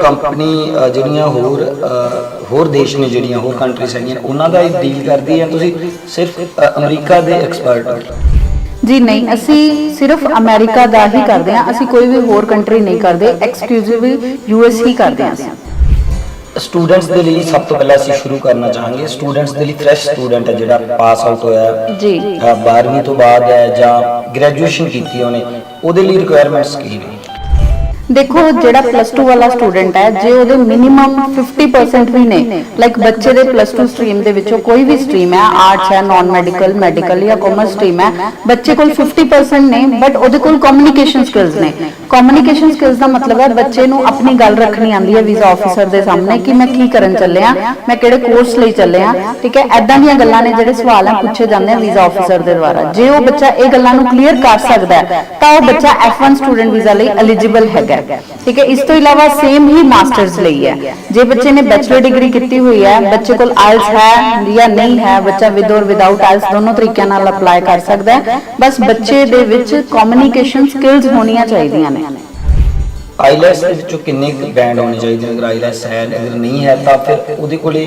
Company ਅ, ਜਿਹੜੀਆਂ ਹੋਰ ਅ, ਹੋਰ ਦੇਸ਼ ਨੇ ਜਿਹੜੀਆਂ ਹੋਰ ਕੰਟਰੀਜ਼ ਹੈਗੀਆਂ ਉਹਨਾਂ ਦਾ ਡੀਲ ਕਰਦੀ ਹੈ? ਤੁਸੀਂ ਸਿਰਫ ਅ, ਅਮਰੀਕਾ ਦੇ ਐਕਸਪਰਟ ਹੋ? ਜੀ ਨਹੀਂ ਅਸੀਂ ਸਿਰਫ ਅਮਰੀਕਾ ਦਾ ਹੀ ਕਰਦੇ ਹਾਂ। ਅਸੀਂ ਕੋਈ ਵੀ ਹੋਰ ਕੰਟਰੀ ਨਹੀਂ ਕਰਦੇ। ਐਕਸਕਲੂਸਿਵਲੀ ਯੂਐਸ ਹੀ ਕਰਦੇ ਹਾਂ ਅਸੀਂ। ਸਟੂਡੈਂਟਸ ਦੇ ਲਈ ਸਭ ਤੋਂ ਪਹਿਲਾਂ ਅਸੀਂ ਸ਼ੁਰੂ ਕਰਨਾ ਚਾਹਾਂਗੇ। ਸਟੂਡੈਂਟਸ ਦੇ ਲਈ ਫਰੈਸ਼ ਸਟੂਡੈਂਟ ਹੈ ਜਿਹੜਾ ਪਾਸ ਆਊਟ ਹੋਇਆ ਹੈ। ਜੀ। ਅ, 12ਵੀਂ ਤੋਂ ਬਾਅਦ ਹੈ ਜਾਂ ਗ੍ਰੈਜੂਏਸ਼ਨ ਕੀਤੀ ਉਹਨੇ। ਉਹਦੇ ਲਈ ਰਿਕੁਆਇਰਮੈਂਟਸ ਕੀ ਨੇ? ਦੇਖੋ ਜਿਹੜਾ ਪਲੱਸ 2 ਵਾਲਾ ਸਟੂਡੈਂਟ ਹੈ ਜੇ ਉਹਦੇ ਮਿਨੀਮਮ 50% ਵੀ ਨੇ ਲਾਈਕ ਬੱਚੇ ਦੇ ਪਲੱਸ 2 ਸਟਰੀਮ ਦੇ ਵਿੱਚੋਂ ਕੋਈ ਵੀ ਸਟਰੀਮ ਹੈ ਆਰਟਸ ਹੈ ਨਾਨ ਮੈਡੀਕਲ ਮੈਡੀਕਲ ਜਾਂ ਕਾਮਰਸ ਸਟਰੀਮ ਹੈ ਬੱਚੇ ਕੋਲ 50% ਨੇ ਬਟ ਉਹਦੇ ਕੋਲ ਕਮਿਊਨੀਕੇਸ਼ਨ ਸਕਿੱਲਸ ਨੇ। ਕਮਿਊਨੀਕੇਸ਼ਨ ਸਕਿੱਲਸ ਦਾ ਮਤਲਬ ਹੈ ਬੱਚੇ ਨੂੰ ਆਪਣੀ ਗੱਲ ਰੱਖਣੀ ਆਉਂਦੀ ਹੈ ਵੀਜ਼ਾ ਆਫੀਸਰ ਦੇ ਸਾਹਮਣੇ ਕਿ ਮੈਂ ਕੀ ਕਰਨ ਚੱਲਿਆ ਮੈਂ ਕਿਹੜੇ ਕੋਰਸ ਲਈ ਚੱਲਿਆ ਠੀਕ ਹੈ ਐਦਾਂ ਦੀਆਂ ਗੱਲਾਂ ਨੇ ਜਿਹੜੇ ਸਵਾਲ ਹੈ ਪੁੱਛੇ ਜਾਂਦੇ ਆ ਵੀਜ਼ਾ ਆਫੀਸਰ ਦੇ ਦੁਆਰਾ ਜੇ ਉਹ ਬੱਚਾ ਇਹ ਗੱਲਾਂ ਨੂੰ ਕਲੀਅਰ ਕਰ ਸਕਦਾ ਹੈ ਤਾਂ ਉਹ ਬੱਚਾ F1 ਸਟੂਡੈਂਟ ਵੀਜ਼ਾ ਲਈ ਐਲੀਜੀਬਲ ਹੈਗਾ ਠੀਕ ਹੈ, ਇਸ ਤੋਂ ਇਲਾਵਾ ਸੇਮ ਹੀ ਮਾਸਟਰਸ ਲਈ ਹੈ। ਜੇ ਬੱਚੇ ਨੇ ਬੈਚਲਰ ਡਿਗਰੀ ਕੀਤੀ ਹੋਈ ਹੈ, ਬੱਚੇ ਕੋਲ ਆਇਲਸ ਹੈ ਜਾਂ ਨਹੀਂ ਹੈ, ਬੱਚਾ ਵਿਦ ਔਰ ਵਿਦਆਊਟ ਆਇਲਸ ਦੋਨੋਂ ਤਰੀਕਿਆਂ ਨਾਲ ਅਪਲਾਈ ਕਰ ਸਕਦਾ ਹੈ। ਬਸ ਬੱਚੇ ਦੇ ਵਿੱਚ ਕਮਿਊਨੀਕੇਸ਼ਨ ਸਕਿੱਲਸ ਹੋਣੀਆਂ ਚਾਹੀਦੀਆਂ ਨੇ। ਆਈਲੈਸ ਦੇ ਵਿੱਚੋਂ ਕਿੰਨੇ ਬੈਂਡ ਹੋਣੇ ਚਾਹੀਦੇ ਨੇ ਅਗਰ ਆਈਲੈਸ ਹੈ, ਅਗਰ ਨਹੀਂ ਹੈ, ਤਾਂ ਫਿਰ ਉਹਦੇ ਕੋਲੇ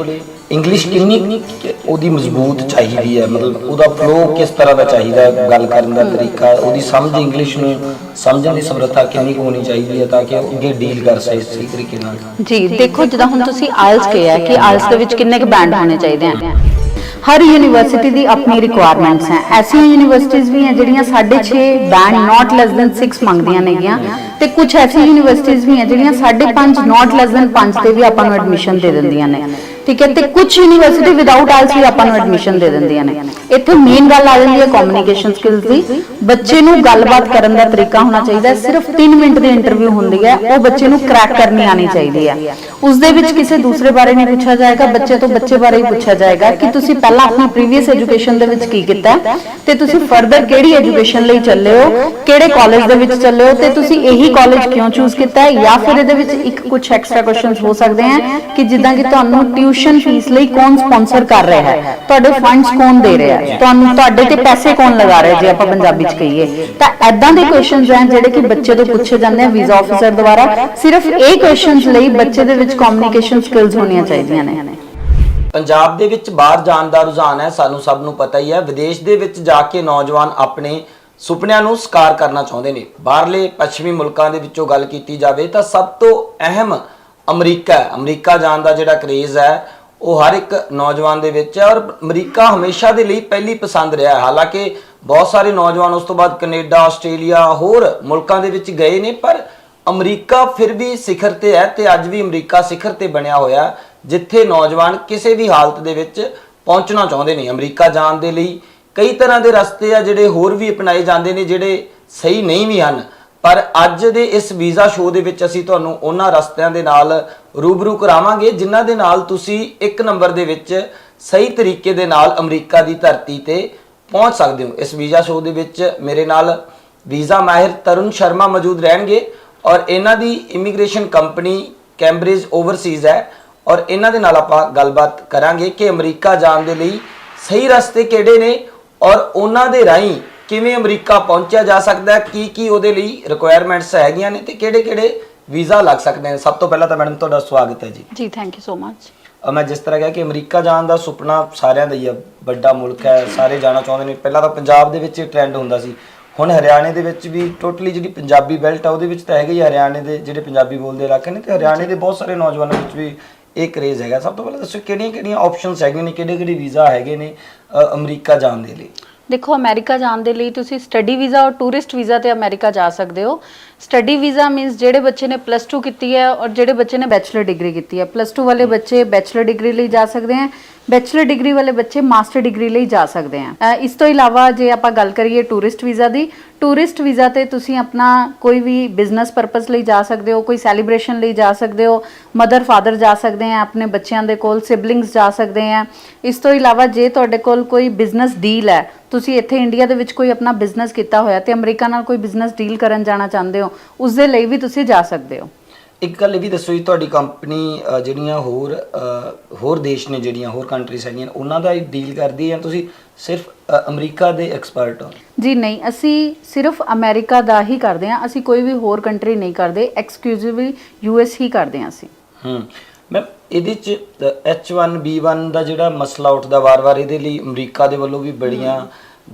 ਇੰਗਲਿਸ਼ ਕਿੰਨੀ ਉਹਦੀ ਮਜ਼ਬੂਤ ਚਾਹੀਦੀ ਹੈ, ਮਤਲਬ ਉਹਦਾ ਫਲੋ ਕਿਸ ਤਰ੍ਹਾਂ ਦਾ ਚਾਹੀਦਾ ਹੈ, ਗੱਲ ਕਰਨ ਦਾ ਤਰੀਕਾ, ਉਹਦੀ ਸਮਝ ਇੰਗਲਿਸ਼ ਨੂੰ ਸਮਝਣ ਦੀ ਸਮਰੱਥਾ ਕਿੰਨੀ ਕੁ ਹੋਣੀ ਚਾਹੀਦੀ ਹੈ ਤਾਂ ਕਿ ਉਹ ਅੱਗੇ ਡੀਲ ਕਰ ਸਕੇ ਸਹੀ ਤਰੀਕੇ ਨਾਲ। ਜੀ, ਦੇਖੋ ਜਿੱਦਾਂ ਹੁਣ ਤੁਸੀਂ ਆਇਲਸ ਕਿਹਾ ਕਿ ਆਇਲਸ ਦੇ ਵਿੱਚ ਕਿੰਨੇ ਕੁ ਬੈਂਡ ਹੋਣੇ ਚਾਹੀਦੇ ਹਨ। ਹਰ ਯੂਨੀਵਰਸਿਟੀ ਦੀ ਆਪਣੀ ਰਿਕੁਆਇਰਮੈਂਟਸ ਹੈ। ਐਸੀਆਂ ਯੂਨੀਵਰਸਿਟੀਆਂ ਵੀ ਹੈ ਜਿਹੜੀਆਂ 6.5 ਬੈਂਡ ਨਾਟ ਲੈਸ ਦੈਨ 6 ਮੰਗਦੀਆਂ ਨੇਗੀਆਂ ਤੇ ਕੁਝ ਐਸੀਆਂ ਯੂਨੀਵਰਸਿਟੀਆਂ ਵੀ ਹੈ ਜਿਹੜੀਆਂ 5.5 ਨਾਟ ਲੈਸ ਦੈਨ 5 ਤੇ ਵੀ ਆਪਾਂ ਨੂੰ ਐਡਮਿਸ਼ਨ ਦੇ ਦਿੰਦੀਆਂ ਨੇ। ਠੀਕ ਹੈ, ਤੇ ਕੁਝ ਯੂਨੀਵਰਸਿਟੀ ਵਿਦਆਊਟ ਆਇਲਸ ਆਪਾਂ ਨੂੰ ਐਡਮਿਸ਼ਨ ਦੇ ਦਿੰਦੀਆਂ ਨੇ। ਇੱਥੇ ਮੇਨ ਗੱਲ ਆ ਜਾਂਦੀ ਹੈ ਕਮਿਊਨੀਕੇਸ਼ਨ ਸਕਿੱਲਸ ਦੀ। ਬੱਚੇ ਨੂੰ ਗੱਲਬਾਤ ਕਰਨ ਦਾ ਤਰੀਕਾ ਹੋਣਾ ਚਾਹੀਦਾ ਹੈ। ਸਿਰਫ 3 ਮਿੰਟ ਦੀ ਇੰਟਰਵਿਊ ਹੁੰਦੀ ਹੈ। ਉਹ ਬੱਚੇ ਨੂੰ ਕ੍ਰੈਕ ਕਰਨੀ ਆਣੀ ਚਾਹੀਦੀ ਹੈ। ਉਸ ਦੇ ਵਿੱਚ ਕਿਸੇ ਦੂਸਰੇ ਬਾਰੇ ਨਹੀਂ ਪੁੱਛਿਆ ਜਾਏਗਾ। ਬੱਚੇ ਤੋਂ ਬੱਚੇ ਬਾਰੇ ਹੀ ਪੁੱਛਿਆ ਜਾਏਗਾ ਕਿ ਤੁਸੀਂ ਪਹਿਲਾਂ ਆਪਣੀ ਪ੍ਰੀਵੀਅਸ ਐਜੂਕੇਸ਼ਨ ਦੇ ਵਿੱਚ ਕੀ ਕੀਤਾ ਤੇ ਤੁਸੀਂ ਫਰਦਰ ਕਿਹੜੀ ਐਜੂਕੇਸ਼ਨ ਲਈ ਚੱਲੇ ਹੋ, ਕਿਹੜੇ ਕਾਲਜ ਦੇ ਵਿੱਚ ਚੱਲੇ ਹੋ ਤੇ ਤੁਸੀਂ ਇਹੀ ਕਾਲਜ ਕਿਉਂ ਚੂਜ਼ ਕੀਤਾ ਹੈ? ਜਾਂ ਫਿਰ ਇਹਦੇ ਵਿੱਚ ਇੱਕ ਕੁਝ ਐਕਸਟਰਾ ਕੁਐਸਚਨਸ ਹੋ ਸਕਦੇ ਹਨ ਕਿ ਜਿੱਦਾਂ ਕਿ ਤੁਹਾਨੂੰ ਟਿਊਸ਼ਨ ਫੀਸ ਲਈ ਕੌਣ ਸਪਾਂਸਰ ਕਰ ਰਿਹਾ ਹੈ? ਤੁਹਾਡੇ ਫੰਡਸ ਕੌਣ ਦੇ ਰਿਹਾ ਹੈ? ਤੁਹਾਨੂੰ ਤੁਹਾਡੇ ਤੇ ਪੈਸੇ ਕੌਣ ਲਗਾ ਰਿਹਾ ਜੇ ਆਪਾਂ ਪੰਜਾਬੀ ਚ ਕਹੀਏ? ਤਾਂ ਐਦਾਂ ਦੇ ਕੁਐਸਚਨਸ ਹਨ ਜਿਹੜੇ ਕਿ ਬੱਚੇ ਤੋਂ ਪੁੱਛੇ ਜਾਂਦੇ ਆ ਵੀਜ਼ਾ ਆਫੀਸਰ ਦੁਆਰਾ। ਸਿਰਫ ਇਹ ਕੁਐਸਚਨਸ ਲਈ ਬੱਚੇ ਦੇ ਵਿੱਚ ਕਮਿਊਨੀਕੇਸ਼ਨ ਸਕਿੱਲਸ ਹੋਣੀਆਂ ਚਾਹੀਦੀਆਂ ਨੇ। ਪੰਜਾਬ ਦੇ ਵਿੱਚ ਬਾਹਰ ਜਾਣ ਦਾ ਰੁਝਾਨ ਹੈ, ਸਾਨੂੰ ਸਭ ਨੂੰ ਪਤਾ ਹੀ ਹੈ। ਵਿਦੇਸ਼ ਦੇ ਵਿੱਚ ਜਾ ਕੇ ਨੌਜਵਾਨ ਆਪਣੇ ਸੁਪਨਿਆਂ ਨੂੰ ਸਕਾਰ ਕਰਨਾ ਚਾਹੁੰਦੇ ਨੇ। ਬਾਹਰਲੇ ਪੱਛਮੀ ਮੁਲਕਾਂ ਦੇ ਵਿੱਚੋਂ ਗੱਲ ਕੀਤੀ ਜਾਵੇ ਤਾਂ ਸਭ ਤੋਂ ਅਹਿਮ ਅਮਰੀਕਾ ਅਮਰੀਕਾ ਜਾਣ ਦਾ ਜਿਹੜਾ ਕਰੇਜ਼ ਹੈ, ਉਹ ਹਰ ਇੱਕ ਨੌਜਵਾਨ ਦੇ ਵਿੱਚ ਹੈ ਔਰ ਅਮਰੀਕਾ ਹਮੇਸ਼ਾ ਦੇ ਲਈ ਪਹਿਲੀ ਪਸੰਦ ਰਿਹਾ ਹੈ। ਹਾਲਾਂਕਿ ਬਹੁਤ ਸਾਰੇ ਨੌਜਵਾਨ ਉਸ ਤੋਂ ਬਾਅਦ ਕੈਨੇਡਾ, ਆਸਟ੍ਰੇਲੀਆ, ਹੋਰ ਮੁਲਕਾਂ ਦੇ ਵਿੱਚ ਗਏ ਨੇ, ਪਰ ਅਮਰੀਕਾ ਫਿਰ ਵੀ ਸਿਖਰ ਤੇ ਹੈ ਤੇ ਅੱਜ ਵੀ ਅਮਰੀਕਾ ਸਿਖਰ ਤੇ ਬਣਿਆ ਹੋਇਆ ਜਿੱਥੇ ਨੌਜਵਾਨ ਕਿਸੇ ਵੀ ਹਾਲਤ ਦੇ ਵਿੱਚ ਪਹੁੰਚਣਾ ਚਾਹੁੰਦੇ ਨੇ। ਅਮਰੀਕਾ ਜਾਣ ਦੇ ਲਈ ਕਈ ਤਰ੍ਹਾਂ ਦੇ ਰਸਤੇ ਆ ਜਿਹੜੇ ਹੋਰ ਵੀ ਅਪਣਾਏ ਜਾਂਦੇ ਨੇ, ਜਿਹੜੇ ਸਹੀ ਨਹੀਂ ਵੀ ਹਨ। ਪਰ ਅੱਜ ਦੇ ਇਸ ਵੀਜ਼ਾ ਸ਼ੋਅ ਦੇ ਵਿੱਚ ਅਸੀਂ ਤੁਹਾਨੂੰ ਉਹਨਾਂ ਰਸਤਿਆਂ ਦੇ ਨਾਲ ਰੂਬਰੂ ਕਰਾਵਾਂਗੇ, ਜਿਨ੍ਹਾਂ ਦੇ ਨਾਲ ਤੁਸੀਂ ਇੱਕ ਨੰਬਰ ਦੇ ਵਿੱਚ ਸਹੀ ਤਰੀਕੇ ਦੇ ਨਾਲ ਅਮਰੀਕਾ ਦੀ ਧਰਤੀ ਤੇ ਪਹੁੰਚ ਸਕਦੇ ਹੋ। ਇਸ ਵੀਜ਼ਾ ਸ਼ੋਅ ਦੇ ਵਿੱਚ ਮੇਰੇ ਨਾਲ ਵੀਜ਼ਾ ਮਾਹਿਰ ਤਰੁਣ ਸ਼ਰਮਾ ਮੌਜੂਦ ਰਹਿਣਗੇ ਔਰ ਇਹਨਾਂ ਦੀ ਇਮੀਗ੍ਰੇਸ਼ਨ ਕੰਪਨੀ ਕੈਂਬਰਿਜ ਓਵਰਸੀਜ਼ ਹੈ ਔਰ ਇਹਨਾਂ ਦੇ ਨਾਲ ਆਪਾਂ ਗੱਲਬਾਤ ਕਰਾਂਗੇ ਕਿ ਅਮਰੀਕਾ ਜਾਣ ਦੇ ਲਈ ਸਹੀ ਰਸਤੇ ਕਿਹੜੇ ਨੇ ਔਰ ਉਹਨਾਂ ਦੇ ਰਾਹੀਂ ਕਿਵੇਂ ਅਮਰੀਕਾ ਪਹੁੰਚਿਆ ਜਾ ਸਕਦਾ ਹੈ? ਕੀ ਕੀ ਉਹਦੇ ਲਈ ਰਿਕੁਆਇਰਮੈਂਟਸ ਹੈਗੀਆਂ ਨੇ ਤੇ ਕਿਹੜੇ ਕਿਹੜੇ ਵੀਜ਼ਾ ਲੱਗ ਸਕਦੇ ਨੇ? ਸਭ ਤੋਂ ਪਹਿਲਾਂ ਤਾਂ ਮੈਡਮ ਤੁਹਾਡਾ ਸਵਾਗਤ ਹੈ ਜੀ। ਜੀ ਥੈਂਕ ਯੂ ਸੋ ਮਚ ਮੈਂ ਜਿਸ ਤਰ੍ਹਾਂ ਕਿਹਾ ਕਿ ਅਮਰੀਕਾ ਜਾਣ ਦਾ ਸੁਪਨਾ ਸਾਰਿਆਂ ਦਾ ਹੀ ਆ ਵੱਡਾ ਮੁਲਕ ਹੈ ਸਾਰੇ ਜਾਣਾ ਚਾਹੁੰਦੇ ਨੇ। ਪਹਿਲਾਂ ਤਾਂ ਪੰਜਾਬ ਦੇ ਵਿੱਚ ਟ੍ਰੈਂਡ ਹੁੰਦਾ ਸੀ। ਹੁਣ ਹਰਿਆਣੇ ਦੇ ਵਿੱਚ ਵੀ ਟੋਟਲੀ ਜਿਹੜੀ ਪੰਜਾਬੀ ਬੈਲਟ ਆ ਉਹਦੇ ਵਿੱਚ ਤਾਂ ਹੈਗਾ ਹੀ ਹਰਿਆਣੇ ਦੇ ਜਿਹੜੇ ਪੰਜਾਬੀ ਬੋਲਦੇ ਇਲਾਕੇ ਨੇ ਤੇ ਹਰਿਆਣੇ ਦੇ ਬਹੁਤ ਸਾਰੇ ਨੌਜਵਾਨਾਂ ਵਿੱਚ ਵੀ ਇਹ ਕਰੇਜ਼ ਹੈਗਾ। ਸਭ ਤੋਂ ਪਹਿਲਾਂ ਦੱਸੋ ਕਿਹੜੀਆਂ ਕਿਹੜੀਆਂ ਆਪਸ਼ਨਸ ਹੈਗੀਆਂ ਨੇ ਕਿਹੜੇ ਕਿਹੜੇ ਵੀਜ਼ਾ ਹੈਗੇ ਨੇ ਅਮਰੀਕਾ ਜਾਣ ਦੇ ਲਈ? ਦੇਖੋ ਅਮਰੀਕਾ ਜਾਣ ਦੇ ਲਈ ਤੁਸੀਂ ਸਟੱਡੀ ਵੀਜ਼ਾ ਔਰ ਟੂਰਿਸਟ ਵੀਜ਼ਾ ਤੇ ਅਮਰੀਕਾ ਜਾ ਸਕਦੇ ਹੋ। ਸਟੱਡੀ ਵੀਜ਼ਾ ਮੀਨਸ ਜਿਹੜੇ ਬੱਚੇ ਨੇ ਪਲੱਸ 2 ਕੀਤੀ ਹੈ ਔਰ ਜਿਹੜੇ ਬੱਚੇ ਨੇ ਬੈਚਲਰ ਡਿਗਰੀ ਕੀਤੀ ਹੈ। ਪਲੱਸ 2 ਵਾਲੇ ਬੱਚੇ ਬੈਚਲਰ ਡਿਗਰੀ ਲਈ ਜਾ ਸਕਦੇ ਹੈ। ਬੈਚਲਰ ਡਿਗਰੀ ਵਾਲੇ ਬੱਚੇ ਮਾਸਟਰ ਡਿਗਰੀ ਲਈ ਜਾ ਸਕਦੇ ਹੈ। ਅ, ਇਸ ਤੋਂ ਇਲਾਵਾ ਜੇ ਆਪਾਂ ਗੱਲ ਕਰੀਏ ਟੂਰਿਸਟ ਵੀਜ਼ਾ ਦੀ ਟੂਰਿਸਟ ਵੀਜ਼ਾ ਤੇ ਤੁਸੀਂ ਆਪਣਾ ਕੋਈ ਵੀ ਬਿਜ਼ਨਸ ਪਰਪਸ ਲਈ ਜਾ ਸਕਦੇ ਹੋ ਕੋਈ ਸੈਲੀਬ੍ਰੇਸ਼ਨ ਲਈ ਜਾ ਸਕਦੇ ਹੋ ਮਦਰ ਫਾਦਰ ਜਾ ਸਕਦੇ ਆ ਆਪਣੇ ਬੱਚਿਆਂ ਦੇ ਕੋਲ ਸਿਬਲਿੰਗਸ ਜਾ ਸਕਦੇ ਆ ਇਸ ਤੋਂ ਇਲਾਵਾ ਜੇ ਤੁਹਾਡੇ ਕੋਲ ਕੋਈ ਬਿਜ਼ਨਸ ਡੀਲ ਹੈ ਤੁਸੀਂ ਇੱਥੇ ਇੰਡੀਆ ਦੇ ਵਿੱਚ ਕੋਈ ਆਪਣਾ ਬਿਜ਼ਨਸ ਕੀਤਾ ਹੋਇਆ ਤੇ ਅਮਰੀਕਾ ਨਾਲ ਕੋਈ ਬਿਜ਼ਨਸ ਡੀਲ ਕਰਨ ਜਾਣਾ ਚਾਹੁੰਦੇ ਹੋ ਉਸ ਦੇ ਲਈ ਵੀ ਤੁਸੀਂ ਜਾ ਸਕਦੇ ਹੋ। ਇੱਕ ਗੱਲ ਇਹ ਵੀ ਦੱਸੋ ਜੀ ਤੁਹਾਡੀ ਕੰਪਨੀ ਜਿਹੜੀਆਂ ਹੋਰ ਅ, ਹੋਰ ਦੇਸ਼ ਨੇ ਜਿਹੜੀਆਂ ਹੋਰ ਕੰਟਰੀਜ਼ ਹੈਗੀਆਂ ਉਹਨਾਂ ਦਾ ਡੀਲ ਕਰਦੀ ਹੈ ਜਾਂ ਤੁਸੀਂ ਸਿਰਫ ਅ, ਅਮਰੀਕਾ ਦੇ ਐਕਸਪਰਟ ਹੋ? ਜੀ ਨਹੀਂ ਅਸੀਂ ਸਿਰਫ ਅਮਰੀਕਾ ਦਾ ਹੀ ਕਰਦੇ ਹਾਂ ਅਸੀਂ ਕੋਈ ਵੀ ਹੋਰ ਕੰਟਰੀ ਨਹੀਂ ਕਰਦੇ ਐਕਸਕਲੂਸਿਵਲੀ ਯੂਐਸ ਹੀ ਕਰਦੇ ਹਾਂ ਅਸੀਂ। ਹੂੰ ਮੈਂ ਇਹਦੇ ਚ H1B1 ਦਾ ਜਿਹੜਾ ਮਸਲਾ ਉੱਠਦਾ ਵਾਰ-ਵਾਰ ਇਹਦੇ ਲਈ ਅਮਰੀਕਾ ਦੇ ਵੱਲੋਂ ਵੀ ਬੜੀਆਂ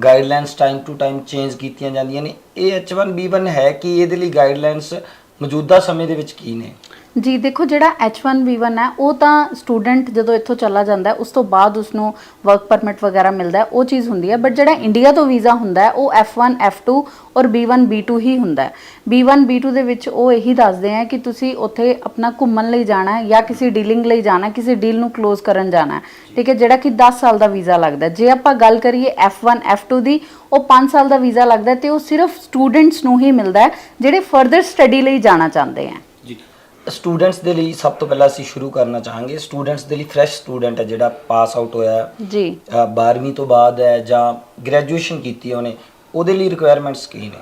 guidelines time to time change ਕੀਤੀਆਂ ਜਾਂਦੀਆਂ ਨੇ। ਇਹ H1B1 ਹੈ ਕਿ ਇਹਦੇ ਲਈ ਗਾਈਡਲਾਈਨਸ ਮੌਜੂਦਾ ਸਮੇਂ ਦੇ ਵਿੱਚ ਕੀ ਨੇ? ਜੀ, ਦੇਖੋ ਜਿਹੜਾ H1B1 ਹੈ, ਉਹ ਤਾਂ ਸਟੂਡੈਂਟ ਜਦੋਂ ਇੱਥੋਂ ਚਲਾ ਜਾਂਦਾ ਹੈ, ਉਸ ਤੋਂ ਬਾਅਦ ਉਸ ਨੂੰ ਵਰਕ ਪਰਮਿਟ ਵਗੈਰਾ ਮਿਲਦਾ ਹੈ, ਉਹ ਚੀਜ਼ ਹੁੰਦੀ ਹੈ। ਬਟ ਜਿਹੜਾ ਇੰਡੀਆ ਤੋਂ ਵੀਜ਼ਾ ਹੁੰਦਾ ਹੈ, ਉਹ F1 F2 ਔਰ B1 B2 ਹੀ ਹੁੰਦਾ ਹੈ। B1 B2 ਦੇ ਵਿੱਚ ਉਹ ਇਹੀ ਦੱਸਦੇ ਆ ਕਿ ਤੁਸੀਂ ਉੱਥੇ ਆਪਣਾ ਘੁੰਮਣ ਲਈ ਜਾਣਾ ਹੈ ਜਾਂ ਕਿਸੇ ਡੀਲਿੰਗ ਲਈ ਜਾਣਾ ਕਿਸੇ ਡੀਲ ਨੂੰ ਕਲੋਜ਼ ਕਰਨ ਜਾਣਾ ਹੈ। ਠੀਕ ਹੈ, ਜਿਹੜਾ ਕਿ 10 ਸਾਲ ਦਾ ਵੀਜ਼ਾ ਲੱਗਦਾ ਜੇ ਆਪਾਂ ਗੱਲ ਕਰੀਏ F1 F2 ਦੀ, ਉਹ 5 ਸਾਲ ਦਾ ਵੀਜ਼ਾ ਲੱਗਦਾ ਹੈ ਤੇ ਉਹ ਸਿਰਫ ਸਟੂਡੈਂਟਸ ਨੂੰ ਹੀ ਮਿਲਦਾ ਹੈ, ਜਿਹੜੇ ਫਰਦਰ ਸਟੱਡੀ ਲਈ ਜਾਣਾ ਚਾਹੁੰਦੇ ਆ ਸਟੂਡੈਂਟਸ ਦੇ ਲਈ ਸਭ ਤੋਂ ਪਹਿਲਾਂ ਅਸੀਂ ਸ਼ੁਰੂ ਕਰਨਾ ਚਾਹਾਂਗੇ। ਸਟੂਡੈਂਟਸ ਦੇ ਲਈ ਫਰੈਸ਼ ਸਟੂਡੈਂਟ ਹੈ ਜਿਹੜਾ ਪਾਸ ਆਊਟ ਹੋਇਆ ਹੈ। ਜੀ। ਅ, 12ਵੀਂ ਤੋਂ ਬਾਅਦ ਹੈ ਜਾਂ ਗ੍ਰੈਜੂਏਸ਼ਨ ਕੀਤੀ ਹੈ ਉਹਨੇ ਉਹਦੇ ਲਈ ਰਿਕੁਆਇਰਮੈਂਟਸ ਕੀ ਨੇ?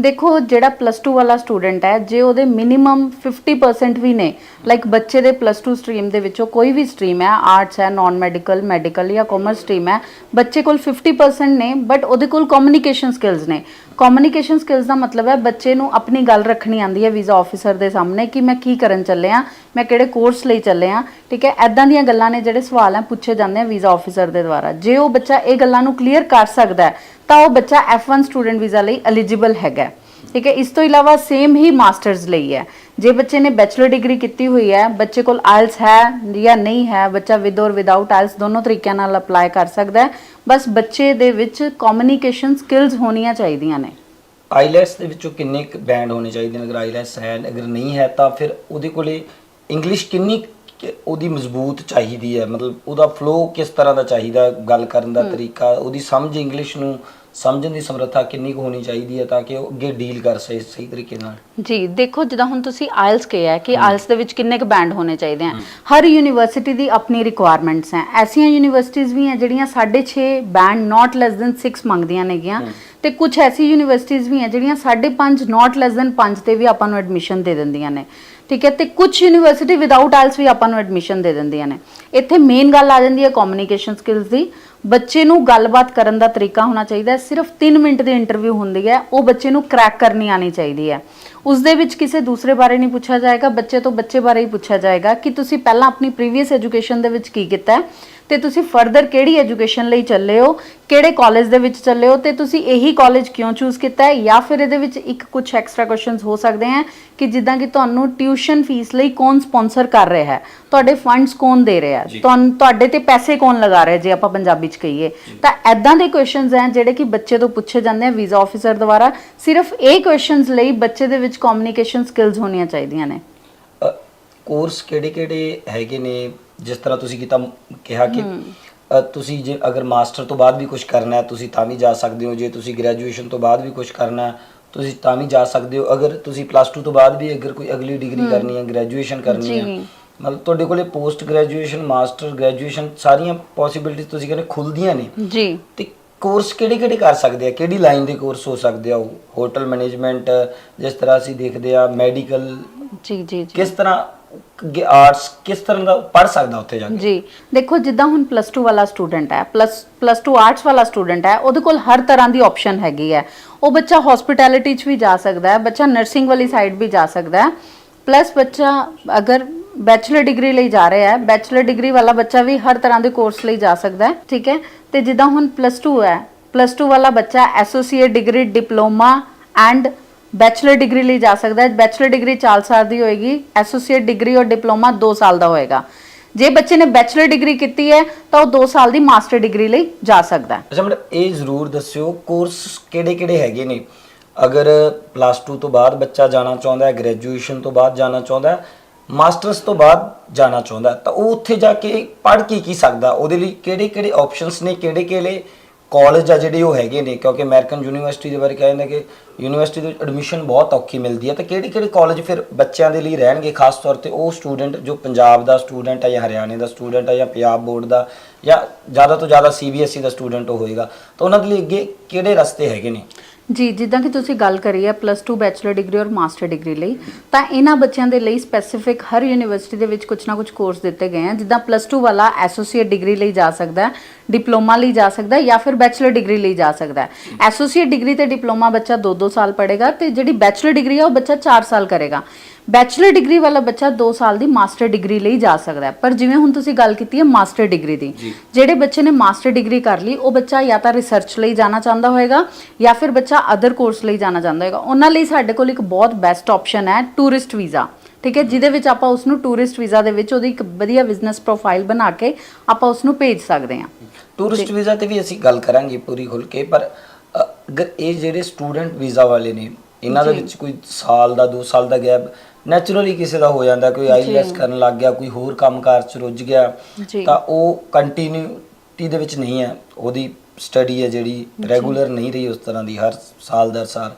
ਦੇਖੋ ਜਿਹੜਾ ਪਲੱਸ 2 ਵਾਲਾ ਸਟੂਡੈਂਟ ਹੈ ਜੇ ਉਹਦੇ ਮਿਨੀਮਮ 50% ਵੀ ਨੇ ਲਾਈਕ ਬੱਚੇ ਦੇ ਪਲੱਸ 2 ਸਟਰੀਮ ਦੇ ਵਿੱਚੋਂ ਕੋਈ ਵੀ ਸਟਰੀਮ ਹੈ ਆਰਟਸ ਹੈ ਨਾਨ ਮੈਡੀਕਲ ਮੈਡੀਕਲ ਜਾਂ ਕਾਮਰਸ ਸਟਰੀਮ ਹੈ ਬੱਚੇ ਕੋਲ 50% ਨੇ ਬਟ ਉਹਦੇ ਕੋਲ ਕਮਿਊਨੀਕੇਸ਼ਨ ਸਕਿੱਲਸ ਨੇ। ਕਮਿਊਨੀਕੇਸ਼ਨ ਸਕਿੱਲਸ ਦਾ ਮਤਲਬ ਹੈ ਬੱਚੇ ਨੂੰ ਆਪਣੀ ਗੱਲ ਰੱਖਣੀ ਆਉਂਦੀ ਹੈ ਵੀਜ਼ਾ ਆਫੀਸਰ ਦੇ ਸਾਹਮਣੇ ਕਿ ਮੈਂ ਕੀ ਕਰਨ ਚੱਲੇ ਚੱਲਿਆ ਮੈਂ ਕਿਹੜੇ ਕੋਰਸ ਲਈ ਚੱਲੇ ਚੱਲਿਆ ਠੀਕ ਹੈ? ਐਦਾਂ ਦੀਆਂ ਗੱਲਾਂ ਨੇ ਜਿਹੜੇ ਸਵਾਲ ਹੈ ਪੁੱਛੇ ਜਾਂਦੇ ਆ ਵੀਜ਼ਾ ਆਫੀਸਰ ਦੇ ਦੁਆਰਾ। ਜੇ ਉਹ ਬੱਚਾ ਇਹ ਗੱਲਾਂ ਨੂੰ ਕਲੀਅਰ ਕਰ ਸਕਦਾ ਹੈ, ਤਾਂ ਉਹ ਬੱਚਾ F1 ਸਟੂਡੈਂਟ ਵੀਜ਼ਾ ਲਈ ਐਲੀਜੀਬਲ ਹੈਗਾ ਠੀਕ ਹੈ, ਇਸ ਤੋਂ ਇਲਾਵਾ ਸੇਮ ਹੀ ਮਾਸਟਰਸ ਲਈ ਹੈ। ਜੇ ਬੱਚੇ ਨੇ ਬੈਚਲਰ ਡਿਗਰੀ ਕੀਤੀ ਹੋਈ ਹੈ, ਬੱਚੇ ਕੋਲ ਆਇਲਸ ਹੈ ਜਾਂ ਨਹੀਂ ਹੈ, ਬੱਚਾ ਵਿਦ ਔਰ ਵਿਦਆਊਟ ਆਇਲਸ ਦੋਨੋਂ ਤਰੀਕਿਆਂ ਨਾਲ ਅਪਲਾਈ ਕਰ ਸਕਦਾ ਹੈ। ਬਸ ਬੱਚੇ ਦੇ ਵਿੱਚ ਕਮਿਊਨੀਕੇਸ਼ਨ ਸਕਿੱਲਸ ਹੋਣੀਆਂ ਚਾਹੀਦੀਆਂ ਨੇ। ਆਈਲੈਟਸ ਦੇ ਵਿੱਚੋਂ ਕਿੰਨੇ ਕੁ ਬੈਂਡ ਹੋਣੇ ਚਾਹੀਦੇ ਨੇ? ਅਗਰ ਆਈਲੈਟਸ ਹੈ, ਅਗਰ ਨਹੀਂ ਹੈ, ਤਾਂ ਫਿਰ ਉਹਦੇ ਕੋਲੇ ਇੰਗਲਿਸ਼ ਕਿੰਨੀ ਕੁ ਉਹਦੀ ਮਜ਼ਬੂਤ ਚਾਹੀਦੀ ਹੈ ਮਤਲਬ ਉਹਦਾ ਫਲੋ ਕਿਸ ਤਰ੍ਹਾਂ ਦਾ ਚਾਹੀਦਾ ਗੱਲ ਕਰਨ ਦਾ ਤਰੀਕਾ ਉਹਦੀ ਸਮਝ ਇੰਗਲਿਸ਼ ਨੂੰ ਸਮਝਣ ਦੀ ਸਮਰੱਥਾ ਕਿੰਨੀ ਕੁ ਹੋਣੀ ਚਾਹੀਦੀ ਹੈ ਤਾਂ ਕਿ ਉਹ ਅੱਗੇ ਡੀਲ ਕਰ ਸਕੇ ਸਹੀ ਤਰੀਕੇ ਨਾਲ। ਜੀ ਦੇਖੋ ਜਿੱਦਾਂ ਹੁਣ ਤੁਸੀਂ ਆਇਲਸ ਕਿਹਾ ਹੈ ਕਿ ਆਇਲਸ ਦੇ ਵਿੱਚ ਕਿੰਨੇ ਕੁ ਬੈਂਡ ਹੋਣੇ ਚਾਹੀਦੇ ਆ। ਹਰ ਯੂਨੀਵਰਸਿਟੀ ਦੀ ਆਪਣੀ ਰਿਕੁਆਇਰਮੈਂਟਸ ਹੈ। ਐਸੀਆਂ ਯੂਨੀਵਰਸਿਟੀਜ਼ ਵੀ ਹੈ ਜਿਹੜੀਆਂ 6.5 ਬੈਂਡ ਨਾਟ ਲੈਸ ਦੈਨ 6 ਮੰਗਦੀਆਂ ਨੇਗੀਆਂ ਤੇ ਕੁਝ ਐਸੀ ਯੂਨੀਵਰਸਿਟੀਜ਼ ਵੀ ਹੈ ਜਿਹੜੀਆਂ 5.5 ਨਾਟ ਲੈਸ ਦੈਨ 5 ਤੇ ਵੀ ਆਪਾਂ ਨੂੰ ਐਡਮਿਸ਼ਨ ਦੇ ਦਿੰਦੀਆਂ ਨੇ। ਠੀਕ ਹੈ, ਤੇ ਕੁਝ ਯੂਨੀਵਰਸਿਟੀ ਵਿਦਆਊਟ ਆਇਲਸ ਵੀ ਆਪਾਂ ਨੂੰ ਐਡਮਿਸ਼ਨ ਦੇ ਦਿੰਦੀਆਂ ਨੇ। ਇੱਥੇ ਮੇਨ ਗੱਲ ਆ ਜਾਂਦੀ ਹੈ ਕਮਿਊਨੀਕੇਸ਼ਨ ਸਕਿੱਲਸ ਦੀ। ਬੱਚੇ ਨੂੰ ਗੱਲਬਾਤ ਕਰਨ ਦਾ ਤਰੀਕਾ ਹੋਣਾ ਚਾਹੀਦਾ ਹੈ। ਸਿਰਫ 3 ਮਿੰਟ ਦੀ ਇੰਟਰਵਿਊ ਹੁੰਦੀ ਹੈ। ਉਹ ਬੱਚੇ ਨੂੰ ਕ੍ਰੈਕ ਕਰਨੀ ਆਣੀ ਚਾਹੀਦੀ ਹੈ। ਉਸ ਦੇ ਵਿੱਚ ਕਿਸੇ ਦੂਸਰੇ ਬਾਰੇ ਨਹੀਂ ਪੁੱਛਿਆ ਜਾਏਗਾ। ਬੱਚੇ ਤੋਂ ਬੱਚੇ ਬਾਰੇ ਹੀ ਪੁੱਛਿਆ ਜਾਏਗਾ ਕਿ ਤੁਸੀਂ ਪਹਿਲਾਂ ਆਪਣੀ ਪ੍ਰੀਵੀਅਸ ਐਜੂਕੇਸ਼ਨ ਦੇ ਵਿੱਚ ਕੀ ਕੀਤਾ ਹੈ। ਤੇ ਤੁਸੀਂ ਫਰਦਰ ਕਿਹੜੀ ਐਜੂਕੇਸ਼ਨ ਲਈ ਚੱਲੇ ਹੋ? ਕਿਹੜੇ ਕਾਲਜ ਦੇ ਵਿੱਚ ਚੱਲੇ ਹੋ? ਤੇ ਤੁਸੀਂ ਇਹੀ ਕਾਲਜ ਕਿਉਂ ਚੂਜ਼ ਕੀਤਾ ਹੈ? ਜਾਂ ਫਿਰ ਇਹਦੇ ਵਿੱਚ ਇੱਕ ਕੁਝ ਐਕਸਟਰਾ ਕੁਐਸਚਨਸ ਹੋ ਸਕਦੇ ਹਨ ਕਿ ਜਿੱਦਾਂ ਕਿ ਤੁਹਾਨੂੰ ਟਿਊਸ਼ਨ ਫੀਸ ਲਈ ਕੌਣ ਸਪਾਂਸਰ ਕਰ ਰਿਹਾ ਹੈ? ਤੁਹਾਡੇ ਫੰਡਸ ਕੌਣ ਦੇ ਰਿਹਾ ਹੈ? ਤੁਹਾਨੂੰ ਤੁਹਾਡੇ ਤੇ ਪੈਸੇ ਕੌਣ ਲਗਾ ਰਿਹਾ ਜੇ ਆਪਾਂ ਪੰਜਾਬੀ ਚ ਕਹੀਏ? ਤਾਂ ਐਦਾਂ ਦੇ ਕੁਐਸਚਨਸ ਹੈ ਜਿਹੜੇ ਕਿ ਬੱਚੇ ਤੋਂ ਪੁੱਛੇ ਜਾਂਦੇ ਆ ਵੀਜ਼ਾ ਆਫੀਸਰ ਦੁਆਰਾ। ਸਿਰਫ ਇਹ ਕੁਐਸਚਨਸ ਲਈ ਬੱਚੇ ਦੇ ਵਿੱਚ ਕਮਿਊਨੀਕੇਸ਼ਨ ਸਕਿੱਲਸ ਹੋਣੀਆਂ ਚਾਹੀਦੀਆਂ ਨੇ। ਕੋਰਸ ਕਿਹੜੇ ਕਿਹੜੇ ਹੈਗੇ ਨੇ? ਜਿਸ ਤਰ੍ਹਾਂ ਤੁਸੀਂ ਕੀਤਾ ਕਿਹਾ ਕਿ ਅ, ਤੁਸੀਂ ਜੇ ਅਗਰ ਮਾਸਟਰ ਤੋਂ ਬਾਅਦ ਵੀ ਕੁਝ ਕਰਨਾ ਹੈ ਤੁਸੀਂ ਤਾਂ ਵੀ ਜਾ ਸਕਦੇ ਹੋ। ਜੇ ਤੁਸੀਂ ਗ੍ਰੈਜੂਏਸ਼ਨ ਤੋਂ ਬਾਅਦ ਵੀ ਕੁਝ ਕਰਨਾ ਹੈ ਤੁਸੀਂ ਤਾਂ ਵੀ ਜਾ ਸਕਦੇ ਹੋ। ਅਗਰ ਤੁਸੀਂ ਪਲੱਸ 2 ਤੋਂ ਬਾਅਦ ਵੀ ਅਗਰ ਕੋਈ ਅਗਲੀ ਡਿਗਰੀ ਕਰਨੀ ਹੈ ਗ੍ਰੈਜੂਏਸ਼ਨ ਕਰਨੀ ਹੈ ਜੀ। ਮਤਲਬ ਤੁਹਾਡੇ ਕੋਲੇ ਪੋਸਟ ਗ੍ਰੈਜੂਏਸ਼ਨ ਮਾਸਟਰ ਗ੍ਰੈਜੂਏਸ਼ਨ ਸਾਰੀਆਂ ਪੋਸਿਬਿਲਿਟੀਜ਼ ਤੁਸੀਂ ਕਹਿੰਦੇ ਖੁੱਲਦੀਆਂ ਨੇ। ਜੀ। ਤੇ ਕੋਰਸ ਕਿਹੜੇ ਕਿਹੜੇ ਕਰ ਸਕਦੇ ਆ? ਕਿਹੜੀ ਲਾਈਨ ਦੇ ਕੋਰਸ ਹੋ ਸਕਦੇ ਆ? ਹੋਟਲ ਮੈਨੇਜਮੈਂਟ ਜਿਸ ਤਰ੍ਹਾਂ ਅਸੀਂ ਦੇਖਦੇ ਆ ਮੈਡੀਕਲ ਜੀ ਜੀ ਜੀ। ਕਿਸ ਤਰ੍ਹਾਂ ਆਰਟਸ ਕਿਸ ਤਰ੍ਹਾਂ ਦਾ ਪੜ ਸਕਦਾ ਉੱਥੇ ਜਾ ਕੇ? ਜੀ, ਦੇਖੋ ਜਿੱਦਾਂ ਹੁਣ ਪਲੱਸ 2 ਵਾਲਾ ਸਟੂਡੈਂਟ ਹੈ ਪਲੱਸ ਪਲੱਸ 2 ਆਰਟਸ ਵਾਲਾ ਸਟੂਡੈਂਟ ਹੈ, ਉਹਦੇ ਕੋਲ ਹਰ ਤਰ੍ਹਾਂ ਦੀ ਆਪਸ਼ਨ ਹੈਗੀ ਹੈ। ਉਹ ਬੱਚਾ ਹਸਪਿਟੈਲਿਟੀ 'ਚ ਵੀ ਜਾ ਸਕਦਾ ਹੈ, ਬੱਚਾ ਨਰਸਿੰਗ ਵਾਲੀ ਸਾਈਡ ਵੀ ਜਾ ਸਕਦਾ ਹੈ। ਪਲੱਸ ਬੱਚਾ ਅਗਰ ਬੈਚਲਰ ਡਿਗਰੀ ਲਈ ਜਾ ਰਿਹਾ ਹੈ ਬੈਚਲਰ ਡਿਗਰੀ ਵਾਲਾ ਬੱਚਾ ਵੀ ਹਰ ਤਰ੍ਹਾਂ ਦੇ ਕੋਰਸ ਲਈ ਜਾ ਸਕਦਾ ਹੈ, ਠੀਕ ਹੈ? ਤੇ ਜਿੱਦਾਂ ਹੁਣ ਪਲੱਸ 2 ਹੈ ਪਲੱਸ 2 ਵਾਲਾ ਬੱਚਾ associate degree diploma and bachelor degree ਲਈ ਜਾ ਸਕਦਾ ਹੈ। ਬੈਚਲਰ ਡਿਗਰੀ 4 ਸਾਲ ਦੀ ਹੋਏਗੀ। ਐਸੋਸੀਏਟ ਡਿਗਰੀ ਔਰ ਡਿਪਲੋਮਾ 2 ਸਾਲ ਦਾ ਹੋਏਗਾ। ਜੇ ਬੱਚੇ ਨੇ ਬੈਚਲਰ ਡਿਗਰੀ ਕੀਤੀ ਹੈ, ਤਾਂ ਉਹ 2 ਸਾਲ ਦੀ ਮਾਸਟਰ ਡਿਗਰੀ ਲਈ ਜਾ ਸਕਦਾ ਹੈ। ਅੱਛਾ ਮੈਡਮ ਇਹ ਜ਼ਰੂਰ ਦੱਸਿਓ ਕੋਰਸ ਕਿਹੜੇ ਕਿਹੜੇ ਹੈਗੇ ਨੇ? ਅਗਰ ਪਲੱਸ 2 ਤੋਂ ਬਾਅਦ ਬੱਚਾ ਜਾਣਾ ਚਾਹੁੰਦਾ ਹੈ ਗ੍ਰੈਜੂਏਸ਼ਨ ਤੋਂ ਬਾਅਦ ਜਾਣਾ ਚਾਹੁੰਦਾ ਹੈ ਮਾਸਟਰਸ ਤੋਂ ਬਾਅਦ ਜਾਣਾ ਚਾਹੁੰਦਾ ਤਾਂ ਉਹ ਉੱਥੇ ਜਾ ਕੇ ਪੜ੍ਹ ਕੀ ਕੀ ਸਕਦਾ? ਉਹਦੇ ਲਈ ਕਿਹੜੇ ਕਿਹੜੇ ਆਪਸ਼ਨਸ ਨੇ ਕਿਹੜੇ ਕਿਹੜੇ ਕਾਲਜ ਆ ਜਿਹੜੇ ਉਹ ਹੈਗੇ ਨੇ ਕਿਉਂਕਿ ਅਮਰੀਕਨ ਯੂਨੀਵਰਸਿਟੀ ਦੇ ਬਾਰੇ ਕਹਿੰਦੇ ਕਿ ਯੂਨੀਵਰਸਿਟੀ ਦੇ ਵਿੱਚ ਐਡਮਿਸ਼ਨ ਬਹੁਤ ਔਖੀ ਮਿਲਦੀ ਹੈ। ਤਾਂ ਕਿਹੜੇ ਕਿਹੜੇ ਕਾਲਜ ਫਿਰ ਬੱਚਿਆਂ ਦੇ ਲਈ ਰਹਿਣਗੇ, ਖਾਸ ਤੌਰ ਤੇ ਉਹ ਸਟੂਡੈਂਟ ਜੋ ਪੰਜਾਬ ਦਾ ਸਟੂਡੈਂਟ ਹੈ ਜਾਂ ਹਰਿਆਣੇ ਦਾ ਸਟੂਡੈਂਟ ਹੈ ਜਾਂ ਪੰਜਾਬ ਬੋਰਡ ਦਾ ਜਾਂ ਜ਼ਿਆਦਾ ਤੋਂ ਜ਼ਿਆਦਾ ਸੀਬੀਐਸਈ ਦਾ ਸਟੂਡੈਂਟ ਹੋਏਗਾ। ਤਾਂ ਉਹਨਾਂ ਦੇ ਲਈ ਅੱਗੇ ਕਿਹੜੇ ਰਸਤੇ ਹੈਗੇ ਨੇ? ਜੀ, ਜਿੱਦਾਂ ਕਿ ਤੁਸੀਂ ਗੱਲ ਕਰੀ ਹੈ ਪਲੱਸ 2 ਬੈਚਲਰ ਡਿਗਰੀ ਔਰ ਮਾਸਟਰ ਡਿਗਰੀ ਲਈ, ਤਾਂ ਇਹਨਾਂ ਬੱਚਿਆਂ ਦੇ ਲਈ ਸਪੈਸੀਫਿਕ ਹਰ ਯੂਨੀਵਰਸਿਟੀ ਦੇ ਵਿੱਚ ਕੁਝ ਨਾ ਕੁਝ ਕੋਰਸ ਦਿੱਤੇ ਗਏ ਹਨ ਜਿੱਦਾਂ ਪਲੱਸ 2 ਵਾਲਾ ਐਸੋਸੀਏਟ ਡਿਗਰੀ ਲਈ ਜਾ ਸਕਦਾ ਹੈ ਡਿਪਲੋਮਾ ਲਈ ਜਾ ਸਕਦਾ ਹੈ ਜਾਂ ਫਿਰ ਬੈਚਲਰ ਡਿਗਰੀ ਲਈ ਜਾ ਸਕਦਾ ਹੈ। ਐਸੋਸੀਏਟ ਡਿਗਰੀ ਤੇ ਡਿਪਲੋਮਾ ਬੱਚਾ 2-2 ਸਾਲ ਪੜ੍ਹੇਗਾ ਤੇ ਜਿਹੜੀ ਬੈਚਲਰ ਡਿਗਰੀ ਹੈ ਉਹ ਬੱਚਾ 4 ਸਾਲ ਕਰੇਗਾ। ਬੈਚਲਰ ਡਿਗਰੀ ਵਾਲਾ ਬੱਚਾ 2 ਸਾਲ ਦੀ ਮਾਸਟਰ ਡਿਗਰੀ ਲਈ ਜਾ ਸਕਦਾ ਹੈ। ਪਰ ਜਿਵੇਂ ਹੁਣ ਤੁਸੀਂ ਗੱਲ ਕੀਤੀ ਹੈ ਮਾਸਟਰ ਡਿਗਰੀ ਦੀ ਜਿਹੜੇ ਬੱਚੇ ਨੇ ਮਾਸਟਰ ਡਿਗਰੀ ਕਰ ਲਈ ਉਹ ਬੱਚਾ ਜਾਂ ਤਾਂ ਰਿਸਰਚ ਲਈ ਜਾਣਾ ਚਾਹੁੰਦਾ ਹੋਏਗਾ ਜਾਂ ਫਿਰ ਬੱਚਾ ਅਦਰ ਕੋਰਸ ਲਈ ਜਾਣਾ ਚਾਹੁੰਦਾ ਹੋਏਗਾ। ਉਹਨਾਂ ਲਈ ਸਾਡੇ ਕੋਲ ਇੱਕ ਬਹੁਤ ਬੈਸਟ ਆਪਸ਼ਨ ਹੈ ਟੂਰਿਸਟ ਵੀਜ਼ਾ ਠੀਕ ਹੈ ਜਿਹਦੇ ਵਿੱਚ ਆਪਾਂ ਉਸ ਨੂੰ ਟੂਰਿਸਟ ਵੀਜ਼ਾ ਦੇ ਵਿੱਚ ਉਹਦੀ ਇੱਕ ਵਧੀਆ ਬਿਜ਼ਨਸ ਪ੍ਰੋਫਾਈਲ ਬਣਾ ਕੇ ਆਪਾਂ ਉਸ ਨੂੰ ਭੇਜ ਸਕਦੇ ਹਾਂ। ਟੂਰਿਸਟ ਵੀਜ਼ਾ ਤੇ ਵੀ ਅਸੀਂ ਗੱਲ ਕਰਾਂਗੇ ਪੂਰੀ ਖੁੱਲ ਕੇ ਪਰ ਅਗਰ ਇਹ ਜਿਹੜੇ ਸਟੂਡੈਂਟ ਵੀਜ਼ਾ ਵਾਲੇ ਨੇ ਇਹਨਾਂ ਦੇ ਵਿੱਚ ਕੋਈ ਸਾਲ ਦਾ 2 ਸਾਲ ਦਾ ਗੈਪ ਨੈਚੁਰਲੀ ਕਿਸੇ ਦਾ ਹੋ ਜਾਂਦਾ ਕੋਈ ਆਈਲੈਸ ਕਰਨ ਲੱਗ ਗਿਆ ਕੋਈ ਹੋਰ ਕੰਮਕਾਰ ਚ ਰੁੱਝ ਗਿਆ ਜੀ। ਤਾਂ ਉਹ ਕੰਟੀਨਿਊਟੀ ਦੇ ਵਿੱਚ ਨਹੀਂ ਹੈ। ਉਹਦੀ ਸਟੱਡੀ ਹੈ ਜਿਹੜੀ ਰੈਗੂਲਰ ਨਹੀਂ ਰਹੀ ਉਸ ਤਰ੍ਹਾਂ ਦੀ ਹਰ ਸਾਲ ਦਰ ਸਾਲ।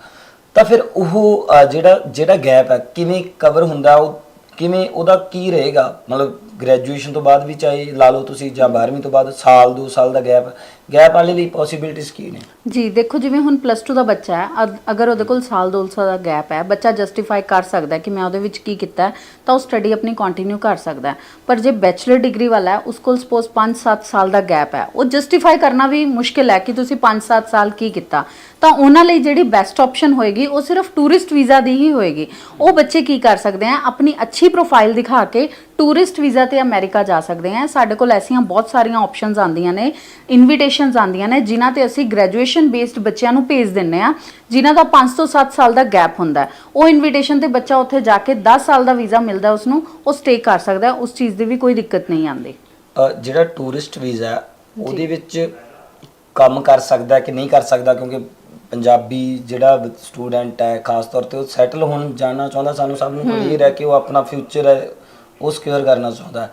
ਤਾਂ ਫਿਰ ਉਹ ਅ, ਜਿਹੜਾ ਜਿਹੜਾ ਗੈਪ ਹੈ ਕਿਵੇਂ ਕਵਰ ਹੁੰਦਾ ਉਹ ਕਿਵੇਂ ਉਹਦਾ ਕੀ ਰਹੇਗਾ? ਮਤਲਬ ਗ੍ਰੈਜੂਏਸ਼ਨ ਤੋਂ ਬਾਅਦ ਵੀ ਚਾਹੇ ਲਾ ਲਓ ਤੁਸੀਂ ਜਾਂ 12ਵੀਂ ਤੋਂ ਬਾਅਦ ਸਾਲ 2 ਸਾਲ ਦਾ ਗੈਪ ਗੈਪ ਵਾਲੇ ਲਈ ਪੋਸਿਬਿਲਿਟੀਜ਼ ਕੀ ਨੇ? ਜੀ ਦੇਖੋ ਜਿਵੇਂ ਹੁਣ ਪਲੱਸ 2 ਦਾ ਬੱਚਾ ਹੈ ਅਗ- ਅਗਰ ਉਹਦੇ ਕੋਲ ਸਾਲ ਦੋ ਸਾਲ ਦਾ ਗੈਪ ਹੈ ਬੱਚਾ ਜਸਟੀਫਾਈ ਕਰ ਸਕਦਾ ਹੈ ਕਿ ਮੈਂ ਉਹਦੇ ਵਿੱਚ ਕੀ ਕੀਤਾ ਹੈ, ਤਾਂ ਉਹ ਸਟੱਡੀ ਆਪਣੀ ਕੰਟੀਨਿਊ ਕਰ ਸਕਦਾ ਹੈ। ਪਰ ਜੇ ਬੈਚਲਰ ਡਿਗਰੀ ਵਾਲਾ ਹੈ ਉਸ ਕੋਲ ਸਪੋਜ਼ 5-7 ਸਾਲ ਦਾ ਗੈਪ ਹੈ ਉਹ ਜਸਟੀਫਾਈ ਕਰਨਾ ਵੀ ਮੁਸ਼ਕਿਲ ਹੈ ਕਿ ਤੁਸੀਂ 5-7 ਸਾਲ ਕੀ ਕੀਤਾ। ਤਾਂ ਉਹਨਾਂ ਲਈ ਜਿਹੜੀ ਬੈਸਟ ਆਪਸ਼ਨ ਹੋਏਗੀ ਉਹ ਸਿਰਫ ਟੂਰਿਸਟ ਵੀਜ਼ਾ ਦੀ ਹੀ ਹੋਏਗੀ। ਉਹ ਬੱਚੇ ਕੀ ਕਰ ਸਕਦੇ ਆ ਆਪਣੀ ਅੱਛੀ ਪ੍ਰੋਫਾਈਲ ਦਿਖਾ ਕੇ ਟੂਰਿਸਟ ਵੀਜ਼ਾ ਤੇ ਅਮਰੀਕਾ ਜਾ ਸਕਦੇ ਆ ਸਾਡੇ ਕੋਲ ਐਸੀਆਂ ਬਹੁਤ ਸਾਰੀਆਂ ਆਪਸ਼ਨਸ ਆਉਂਦੀਆਂ ਨੇ ਇਨਵੀਟੇਸ਼ਨਸ ਆਉਂਦੀਆਂ ਨੇ ਜਿਨ੍ਹਾਂ ਤੇ ਅਸੀਂ ਗ੍ਰੈਜੂਏਸ਼ਨ ਬੇਸਡ ਬੱਚਿਆਂ ਨੂੰ ਭੇਜ ਦਿੰਨੇ ਆ ਜਿਨ੍ਹਾਂ ਦਾ 5 ਤੋਂ 7 ਸਾਲ ਦਾ ਗੈਪ ਹੁੰਦਾ। ਉਹ ਇਨਵੀਟੇਸ਼ਨ ਤੇ ਬੱਚਾ ਉੱਥੇ ਜਾ ਕੇ 10 ਸਾਲ ਦਾ ਵੀਜ਼ਾ ਮਿਲਦਾ ਉਸ ਨੂੰ ਉਹ ਸਟੇ ਕਰ ਸਕਦਾ ਉਸ ਚੀਜ਼ ਦੀ ਵੀ ਕੋਈ ਦਿੱਕਤ ਨਹੀਂ ਆਉਂਦੀ। ਜਿਹੜਾ ਟੂਰਿਸਟ ਵੀਜ਼ਾ ਉਹਦੇ ਵਿੱਚ ਕੰਮ ਕਰ ਸਕਦਾ ਕਿ ਨਹੀਂ ਕਰ ਸਕਦਾ? ਕਿਉਂਕਿ ਪੰਜਾਬੀ ਜਿਹੜਾ ਸਟੂਡੈਂਟ ਹੈ ਖਾਸ ਤੌਰ ਤੇ ਉਹ ਸੈਟਲ ਹੋਣ ਜਾਣਾ ਚਾਹੁੰਦਾ ਸਾਨੂੰ ਸਭ ਨੂੰ ਕਲੀਅਰ ਹੈ ਕਿ ਉਹ ਆਪਣਾ ਫਿਊਚਰ ਹੈ ਉਹ ਸਿਕਿਉਰ ਕਰਨਾ ਚਾਹੁੰਦਾ।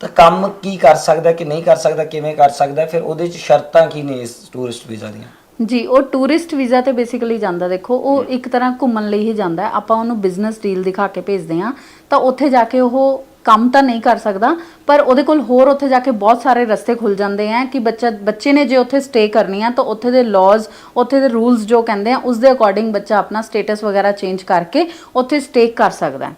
ਤਾਂ ਕੰਮ ਕੀ ਕਰ ਸਕਦਾ ਕਿ ਨਹੀਂ ਕਰ ਸਕਦਾ ਕਿਵੇਂ ਕਰ ਸਕਦਾ ਫਿਰ ਉਹਦੇ ਵਿੱਚ ਸ਼ਰਤਾਂ ਕੀ ਨੇ ਇਸ ਟੂਰਿਸਟ ਵੀਜ਼ਾ ਦੀਆਂ ਜੀ ਉਹ ਟੂਰਿਸਟ ਵੀਜ਼ਾ ਤੇ ਬੇਸਿਕਲੀ ਜਾਂਦਾ ਦੇਖੋ ਉਹ ਇੱਕ ਤਰ੍ਹਾਂ ਘੁੰਮਣ ਲਈ ਹੀ ਜਾਂਦਾ। ਆਪਾਂ ਉਹਨੂੰ ਬਿਜ਼ਨਸ ਡੀਲ ਦਿਖਾ ਕੇ ਭੇਜਦੇ ਹਾਂ ਤਾਂ ਉੱਥੇ ਜਾ ਕੇ ਉਹ ਕੰਮ ਤਾਂ ਨਹੀਂ ਕਰ ਸਕਦਾ ਪਰ ਉਹਦੇ ਕੋਲ ਹੋਰ ਉੱਥੇ ਜਾ ਕੇ ਬਹੁਤ ਸਾਰੇ ਰਸਤੇ ਖੁੱਲ ਜਾਂਦੇ ਆ ਕਿ ਬੱਚਾ ਬੱਚੇ ਨੇ ਜੇ ਉੱਥੇ ਸਟੇ ਕਰਨੀ ਆ ਤਾਂ ਉੱਥੇ ਦੇ ਲਾਜ਼ ਉੱਥੇ ਦੇ ਰੂਲਸ ਜੋ ਕਹਿੰਦੇ ਆ ਉਸ ਦੇ ਅਕੋਰਡਿੰਗ ਬੱਚਾ ਆਪਣਾ ਸਟੇਟਸ ਵਗੈਰਾ ਚੇਂਜ ਕਰਕੇ ਉੱਥੇ ਸਟੇ ਕਰ ਸਕਦਾ ਹੈ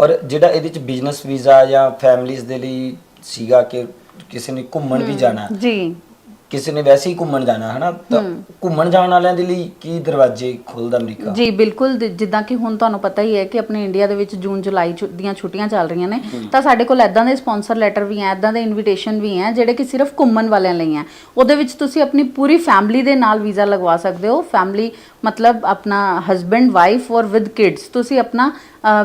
ਔਰ ਜਿਹੜਾ ਇਹਦੇ ਵਿੱਚ ਬਿਜ਼ਨਸ ਵੀਜ਼ਾ ਜਾਂ ਫੈਮਿਲੀਜ਼ ਦੇ ਲਈ ਸੀਗਾ ਕਿ ਕਿਸੇ ਨੇ ਘੁੰਮਣ ਵੀ ਜਾਣਾ। ਜੀ। ਕਿਸੇ ਨੇ ਵੈਸੇ ਹੀ ਘੁੰਮਣ ਜਾਣਾ ਹਨਾ? ਤਾਂ ਘੁੰਮਣ ਜਾਣ ਵਾਲਿਆਂ ਦੇ ਲਈ ਕੀ ਦਰਵਾਜ਼ੇ ਖੋਲਦਾ ਅਮਰੀਕਾ? ਜੀ ਬਿਲਕੁਲ ਜਿੱਦਾਂ ਕਿ ਹੁਣ ਤੁਹਾਨੂੰ ਪਤਾ ਹੀ ਹੈ ਕਿ ਆਪਣੇ ਇੰਡੀਆ ਦੇ ਵਿੱਚ ਜੂਨ ਜੁਲਾਈ ਛੁ- ਦੀਆਂ ਛੁੱਟੀਆਂ ਚੱਲ ਰਹੀਆਂ ਨੇ। ਤਾਂ ਸਾਡੇ ਕੋਲ ਐਦਾਂ ਦੇ ਸਪਾਂਸਰ ਲੈਟਰ ਵੀ ਹੈ ਐਦਾਂ ਦੇ ਇਨਵੀਟੇਸ਼ਨ ਵੀ ਹੈ ਜਿਹੜੇ ਕਿ ਸਿਰਫ ਘੁੰਮਣ ਵਾਲਿਆਂ ਲਈ ਹੈ। ਉਹਦੇ ਵਿੱਚ ਤੁਸੀਂ ਆਪਣੀ ਪੂਰੀ ਫੈਮਿਲੀ ਦੇ ਨਾਲ ਵੀਜ਼ਾ ਲਗਵਾ ਸਕਦੇ ਹੋ। ਫੈਮਿਲੀ ਮਤਲਬ ਆਪਣਾ ਹਸਬੈਂਡ ਵਾਈਫ ਔਰ ਵਿਦ ਕਿਡਸ ਤੁਸੀਂ ਆਪਣਾ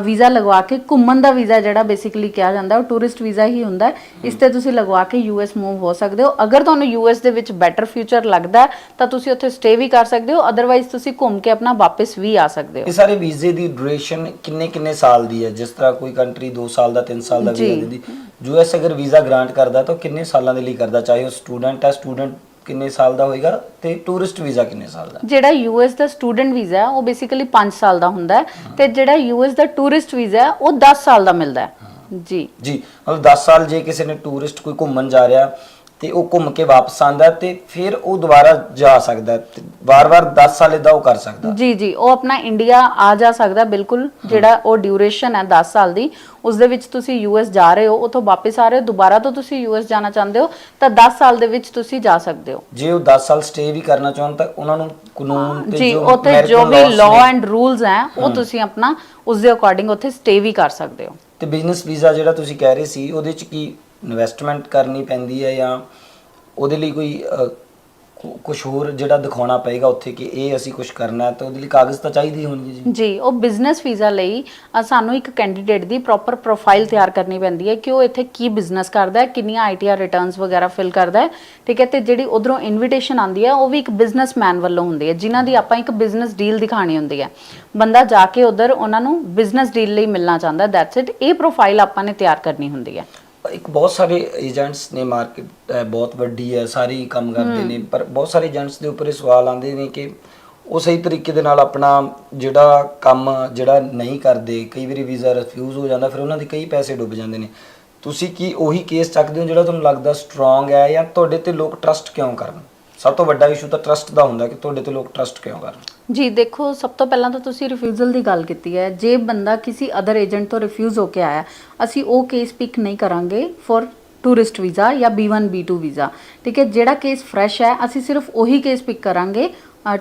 ਵੀਜ਼ਾ ਲਗਵਾ ਕੇ ਘੁੰਮਣ ਦਾ ਵੀਜ਼ਾ ਜਿਹੜਾ ਬੇਸਿਕਲੀ ਕਿਹਾ ਜਾਂਦਾ ਉਹ ਟੂਰਿਸਟ ਵੀਜ਼ਾ ਹੀ ਹੁੰਦਾ। ਇਸ ਤੇ ਤੁਸੀਂ ਲਗਵਾ ਕੇ ਯੂਐਸ ਮੂਵ ਹੋ ਸਕਦੇ ਹੋ। ਅਗਰ ਤੁਹਾਨੂੰ ਯੂਐਸ ਦੇ ਵਿੱਚ ਬੈਟਰ ਫਿਊਚਰ ਲੱਗਦਾ ਤਾਂ ਤੁਸੀਂ ਉੱਥੇ ਸਟੇ ਵੀ ਕਰ ਸਕਦੇ ਹੋ। ਅਦਰਵਾਈਜ਼ ਤੁਸੀਂ ਘੁੰਮ ਕੇ ਆਪਣਾ ਵਾਪਸ ਵੀ ਆ ਸਕਦੇ ਹੋ। ਇਹ ਸਾਰੇ ਵੀਜ਼ੇ ਦੀ ਡਿਊਰੇਸ਼ਨ ਕਿੰਨੇ ਕਿੰਨੇ ਸਾਲ ਦੀ ਹੈ? ਜਿਸ ਤਰ੍ਹਾਂ ਕੋਈ ਕੰਟਰੀ 2 ਸਾਲ ਦਾ 3 ਸਾਲ ਦਾ ਵੀਜ਼ਾ। ਦਿੰਦੀ। ਯੂਐਸ ਅਗਰ ਵੀਜ਼ਾ ਗ੍ਰਾਂਟ ਕਰਦਾ ਤਾਂ ਕਿੰਨੇ ਸਾਲਾਂ ਦੇ ਲਈ ਕਰਦਾ? ਚਾਹੇ ਉਹ ਸਟੂਡੈਂਟ ਹੈ ਸਟੂਡੈਂਟ ਕਿੰਨੇ ਸਾਲ ਦਾ ਹੋਏਗਾ ਤੇ ਟੂਰਿਸਟ ਵੀਜ਼ਾ ਕਿੰਨੇ ਸਾਲ ਦਾ? ਜਿਹੜਾ ਯੂਐਸ ਦਾ ਸਟੂਡੈਂਟ ਵੀਜ਼ਾ ਹੈ ਉਹ ਬੇਸਿਕਲੀ 5 ਸਾਲ ਦਾ ਹੁੰਦਾ ਹੈ ਤੇ ਜਿਹੜਾ ਯੂਐਸ ਦਾ ਟੂਰਿਸਟ ਵੀਜ਼ਾ ਹੈ ਉਹ 10 ਸਾਲ ਦਾ ਮਿਲਦਾ ਹੈ। ਜੀ। ਜੀ ਮਤਲਬ 10 ਸਾਲ ਜੇ ਕਿਸੇ ਨੇ ਟੂਰਿਸਟ ਕੋਈ ਘੁੰਮਣ ਜਾ ਰਿਹਾ ਤੇ ਉਹ ਘੁੰਮ ਕੇ ਵਾਪਸ ਆਂਦਾ ਤੇ ਫਿਰ ਉਹ ਦੁਬਾਰਾ ਜਾ ਸਕਦਾ ਹੈ ਤੇ ਵਾਰ-ਵਾਰ 10 ਸਾਲ ਇਦਾਂ ਉਹ ਕਰ ਸਕਦਾ। ਜੀ ਜੀ ਉਹ ਆਪਣਾ ਇੰਡੀਆ ਆ ਜਾ ਸਕਦਾ ਬਿਲਕੁਲ ਜਿਹੜਾ ਉਹ ਡਿਊਰੇਸ਼ਨ ਹੈ 10 ਸਾਲ ਦੀ ਉਸ ਦੇ ਵਿੱਚ ਤੁਸੀਂ ਯੂਐਸ ਜਾ ਰਹੇ ਹੋ ਉਥੋਂ ਵਾਪਸ ਆ ਰਹੇ ਹੋ ਦੁਬਾਰਾ ਤੋਂ ਤੁਸੀਂ ਯੂਐਸ ਜਾਣਾ ਚਾਹੁੰਦੇ ਹੋ ਤਾਂ 10 ਸਾਲ ਦੇ ਵਿੱਚ ਤੁਸੀਂ ਜਾ ਸਕਦੇ ਹੋ। ਜੇ ਉਹ 10 ਸਾਲ ਸਟੇ ਵੀ ਕਰਨਾ ਚਾਹੁਣ ਤਾਂ ਉਹਨਾਂ ਨੂੰ ਕਾਨੂੰਨ ਤੇ ਜੀ ਜੋ ਉੱਥੇ ਜੋ ਵੀ ਲਾਅ ਐਂਡ ਰੂਲਸ ਹੈ ਉਹ ਤੁਸੀਂ ਆਪਣਾ ਉਸ ਦੇ ਅਕੋਰਡਿੰਗ ਉੱਥੇ ਸਟੇ ਵੀ ਕਰ ਸਕਦੇ ਹੋ। ਤੇ ਬਿਜ਼ਨਸ ਵੀਜ਼ਾ ਜਿਹੜਾ ਤੁਸੀਂ ਕਹਿ ਰਹੇ ਸੀ ਉਹਦੇ ਚ ਕੀ ਇਨਵੈਸਟਮੈਂਟ ਕਰਨੀ ਪੈਂਦੀ ਹੈ ਜਾਂ ਉਹਦੇ ਲਈ ਕੋਈ ਕੁਝ ਹੋਰ ਜਿਹੜਾ ਦਿਖਾਉਣਾ ਪਏਗਾ ਉੱਥੇ ਕਿ ਇਹ ਅਸੀਂ ਕੁਝ ਕਰਨਾ ਹੈ, ਤਾਂ ਉਹਦੇ ਲਈ ਕਾਗਜ਼ ਤਾਂ ਚਾਹੀਦੇ ਹੋਣਗੇ ਜੀ। ਜੀ, ਉਹ ਬਿਜ਼ਨਸ ਵੀਜ਼ਾ ਲਈ ਸਾਨੂੰ ਇੱਕ ਕੈਂਡੀਡੇਟ ਦੀ ਪ੍ਰੋਪਰ ਪ੍ਰੋਫਾਈਲ ਤਿਆਰ ਕਰਨੀ ਪੈਂਦੀ ਹੈ ਕਿ ਉਹ ਇੱਥੇ ਕੀ ਬਿਜ਼ਨਸ ਕਰਦਾ ਹੈ, ਕਿੰਨੀਆਂ ਆਈਟੀਆਰ ਰਿਟਰਨਸ ਵਗੈਰਾ ਫਿਲ ਕਰਦਾ ਹੈ, ਠੀਕ ਹੈ, ਤੇ ਜਿਹੜੀ ਉਧਰੋਂ ਇਨਵੀਟੇਸ਼ਨ ਆਂਦੀ ਹੈ, ਉਹ ਵੀ ਇੱਕ ਬਿਜ਼ਨਸਮੈਨ ਵੱਲੋਂ ਹੁੰਦੀ ਹੈ, ਜਿਨ੍ਹਾਂ ਦੀ ਆਪਾਂ ਇੱਕ ਬਿਜ਼ਨਸ ਡੀਲ ਦਿਖਾਣੀ ਹੁੰਦੀ ਹੈ। ਬੰਦਾ ਜਾ ਕੇ ਉਧਰ ਉਹਨਾਂ ਨੂੰ ਬਿਜ਼ਨਸ ਡੀਲ ਲਈ ਮਿਲਣਾ ਚਾਹੁੰਦਾ ਦੈਟਸ ਇਟ ਇਹ ਪ੍ਰੋਫਾਈਲ ਆਪਾਂ ਨੇ ਤਿਆਰ ਕਰਨੀ ਹੁੰਦੀ ਹੈ। ਇੱਕ ਬਹੁਤ ਸਾਰੇ ਏਜੰਟਸ ਨੇ ਮਾਰਕੀਟ ਬਹੁਤ ਵੱਡੀ ਹੈ ਸਾਰੇ ਕੰਮ ਕਰਦੇ ਨੇ ਪਰ ਬਹੁਤ ਸਾਰੇ ਏਜੰਟਸ ਦੇ ਉੱਪਰ ਇਹ ਸਵਾਲ ਆਉਂਦੇ ਨੇ ਕਿ ਉਹ ਸਹੀ ਤਰੀਕੇ ਦੇ ਨਾਲ ਆਪਣਾ ਜਿਹੜਾ ਕੰਮ ਜਿਹੜਾ ਨਹੀਂ ਕਰਦੇ ਕਈ ਵਾਰੀ ਵੀਜ਼ਾ ਰਿਫਿਊਜ਼ ਹੋ ਜਾਂਦਾ ਫਿਰ ਉਹਨਾਂ ਦੇ ਕਈ ਪੈਸੇ ਡੁੱਬ ਜਾਂਦੇ ਨੇ। ਤੁਸੀਂ ਕੀ ਉਹੀ ਕੇਸ ਚੱਕਦੇ ਹੋ ਜਿਹੜਾ ਤੁਹਾਨੂੰ ਲੱਗਦਾ ਸਟਰੋਂਗ ਹੈ ਜਾਂ ਤੁਹਾਡੇ ਤੇ ਲੋਕ ਟਰਸਟ ਕਿਉਂ ਕਰਨ? ਸਭ ਤੋਂ ਵੱਡਾ ਇਸ਼ੂ ਤਾਂ ਟਰਸਟ ਦਾ ਹੁੰਦਾ ਕਿ ਤੁਹਾਡੇ ਤੇ ਲੋਕ ਟਰਸਟ ਕਿਉਂ ਕਰਨ? ਜੀ, ਦੇਖੋ, ਸਭ ਤੋਂ ਪਹਿਲਾਂ ਤਾਂ ਤੁਸੀਂ ਰਿਫਿਊਜ਼ਲ ਦੀ ਗੱਲ ਕੀਤੀ ਹੈ। ਜੇ ਬੰਦਾ ਕਿਸੇ ਅਦਰ ਏਜੰਟ ਤੋਂ ਰਿਫਿਊਜ਼ ਹੋ ਕੇ ਆਇਆ, ਅਸੀਂ ਉਹ ਕੇਸ ਪਿਕ ਨਹੀਂ ਕਰਾਂਗੇ ਫॉर ਟੂਰਿਸਟ ਵੀਜ਼ਾ ਜਾਂ B1 B2 ਵੀਜ਼ਾ ਠੀਕ ਹੈ, ਜਿਹੜਾ ਕੇਸ ਫਰੈਸ਼ ਹੈ, ਅਸੀਂ ਸਿਰਫ ਉਹੀ ਕੇਸ ਪਿਕ ਕਰਾਂਗੇ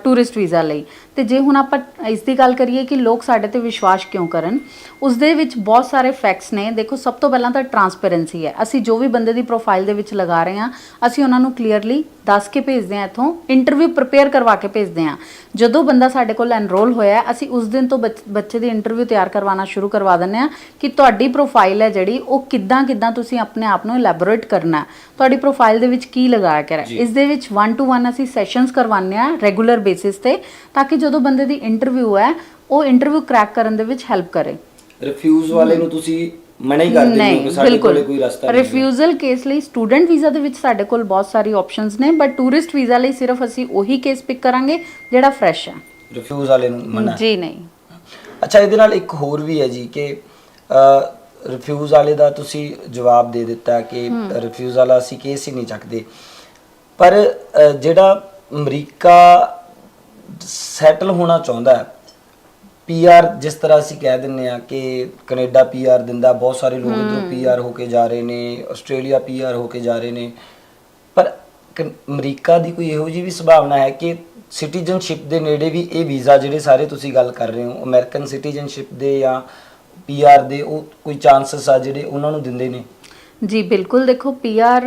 ਟੂਰਿਸਟ ਵੀਜ਼ਾ ਲਈ। ਤੇ ਜੇ ਹੁਣ ਆਪਾਂ ਇਸ ਦੀ ਗੱਲ ਕਰੀਏ ਕਿ ਲੋਕ ਸਾਡੇ ਤੇ ਵਿਸ਼ਵਾਸ ਕਿਉਂ ਕਰਨ ਉਸ ਦੇ ਵਿੱਚ ਬਹੁਤ ਸਾਰੇ ਫੈਕਟਸ ਨੇ। ਦੇਖੋ ਸਭ ਤੋਂ ਪਹਿਲਾਂ ਤਾਂ ਟਰਾਂਸਪੇਰੈਂਸੀ ਹੈ। ਅਸੀਂ ਜੋ ਵੀ ਬੰਦੇ ਦੀ ਪ੍ਰੋਫਾਈਲ ਦੇ ਵਿੱਚ ਲਗਾ ਰਹੇ ਹਾਂ ਅਸੀਂ ਉਹਨਾਂ ਨੂੰ ਕਲੀਅਰਲੀ ਦੱਸ ਕੇ ਭੇਜਦੇ ਹਾਂ ਇੱਥੋਂ ਇੰਟਰਵਿਊ ਪ੍ਰਿਪੇਅਰ ਕਰਵਾ ਕੇ ਭੇਜਦੇ ਹਾਂ। ਜਦੋਂ ਬੰਦਾ ਸਾਡੇ ਕੋਲ ਐਨਰੋਲ ਹੋਇਆ ਅਸੀਂ ਉਸ ਦਿਨ ਤੋਂ ਬੱਚ- ਦੀ ਇੰਟਰਵਿਊ ਤਿਆਰ ਕਰਵਾਉਣਾ ਸ਼ੁਰੂ ਕਰਵਾ ਦਿੰਦੇ ਹਾਂ ਕਿ ਤੁਹਾਡੀ ਪ੍ਰੋਫਾਈਲ ਹੈ ਜਿਹੜੀ ਉਹ ਕਿੱਦਾਂ ਕਿੱਦਾਂ ਤੁਸੀਂ ਆਪਣੇ ਆਪ ਨੂੰ ਇਲੈਬੋਰੇਟ ਕਰਨਾ। ਤੁਹਾਡੀ ਪ੍ਰੋਫਾਈਲ ਦੇ ਵਿੱਚ ਕੀ ਲਗਾਇਆ ਕਰ ਇਸ ਦੇ ਵਿੱਚ 1 ਟੂ 1 ਅਸੀਂ ਸੈਸ਼ਨਸ ਕਰਵਾਉਂਦੇ ਹਾਂ ਰੈਗੂਲਰ ਬੇਸਿਸ ਤੇ ਤਾਂ ਕਿ ਜਦੋਂ ਬੰਦੇ ਦੀ ਇੰਟਰਵਿਊ ਹੈ ਉਹ ਇੰਟਰਵਿਊ ਕਰੈਕ ਕਰਨ ਦੇ ਵਿੱਚ ਹੈਲਪ ਕਰੇ। ਰਿਫਿਊਜ਼ ਵਾਲੇ ਨੂੰ ਤੁਸੀਂ ਮਨਾ ਹੀ ਕਰਦੇ ਹੋ ਕਿ ਨਹੀਂ ਸਾਡੇ ਕੋਲੇ ਕੋਈ ਰਸਤਾ ਨਹੀਂ। ਰਿਫਿਊਜ਼ਲ ਕੇਸ ਲਈ ਸਟੂਡੈਂਟ ਵੀਜ਼ਾ ਦੇ ਵਿੱਚ ਸਾਡੇ ਕੋਲ ਬਹੁਤ ਸਾਰੀ ਆਪਸ਼ਨਸ ਨੇ ਬਟ ਟੂਰਿਸਟ ਵੀਜ਼ਾ ਲਈ ਸਿਰਫ ਅਸੀਂ ਉਹੀ ਕੇਸ ਪਿਕ ਕਰਾਂਗੇ ਜਿਹੜਾ ਫਰੈਸ਼ ਹੈ। ਰਿਫਿਊਜ਼ ਵਾਲੇ ਨੂੰ ਮਨਾ। ਜੀ ਨਹੀਂ। ਅੱਛਾ ਇਹਦੇ ਨਾਲ ਇੱਕ ਹੋਰ ਵੀ ਹੈ ਜੀ ਕਿ ਰਿਫਿਊਜ਼ ਵਾਲੇ ਦਾ ਤੁਸੀਂ ਜਵਾਬ ਦੇ ਦਿੱਤਾ ਕਿ ਰਿਫਿਊਜ਼ ਵਾਲਾ ਅਸੀਂ ਕੇਸ ਹੀ ਨਹੀਂ ਚੱਕਦੇ। ਪਰ ਜਿਹੜਾ ਅਮਰੀਕਾ ਸੈਟਲ ਹੋਣਾ ਚਾਹੁੰਦਾ ਹੈ। ਪੀਆਰ ਜਿਸ ਤਰ੍ਹਾਂ ਅਸੀਂ ਕਹਿ ਦਿੰਨੇ ਆ ਕਿ ਕੈਨੇਡਾ ਪੀਆਰ ਦਿੰਦਾ ਬਹੁਤ ਸਾਰੇ ਲੋਕ ਇਧਰੋਂ ਪੀਆਰ ਹੋ ਕੇ ਜਾ ਰਹੇ ਨੇ ਆਸਟ੍ਰੇਲੀਆ ਪੀਆਰ ਹੋ ਕੇ ਜਾ ਰਹੇ ਨੇ। ਪਰ ਅਮਰੀਕਾ ਦੀ ਕੋਈ ਇਹੋ ਜਿਹੀ ਵੀ ਸੰਭਾਵਨਾ ਹੈ ਕਿ ਸਿਟੀਜ਼ਨਸ਼ਿਪ ਦੇ ਨੇੜੇ ਵੀ ਇਹ ਵੀਜ਼ਾ ਜਿਹੜੇ ਸਾਰੇ ਤੁਸੀਂ ਗੱਲ ਕਰ ਰਹੇ ਹੋ ਅਮਰੀਕਨ ਸਿਟੀਜ਼ਨਸ਼ਿਪ ਦੇ ਜਾਂ ਪੀਆਰ ਦੇ ਉਹ ਕੋਈ ਚਾਂਸਸ ਆ ਜਿਹੜੇ ਉਹਨਾਂ ਨੂੰ ਦਿੰਦੇ ਨੇ? ਜੀ ਬਿਲਕੁਲ ਦੇਖੋ ਪੀਆਰ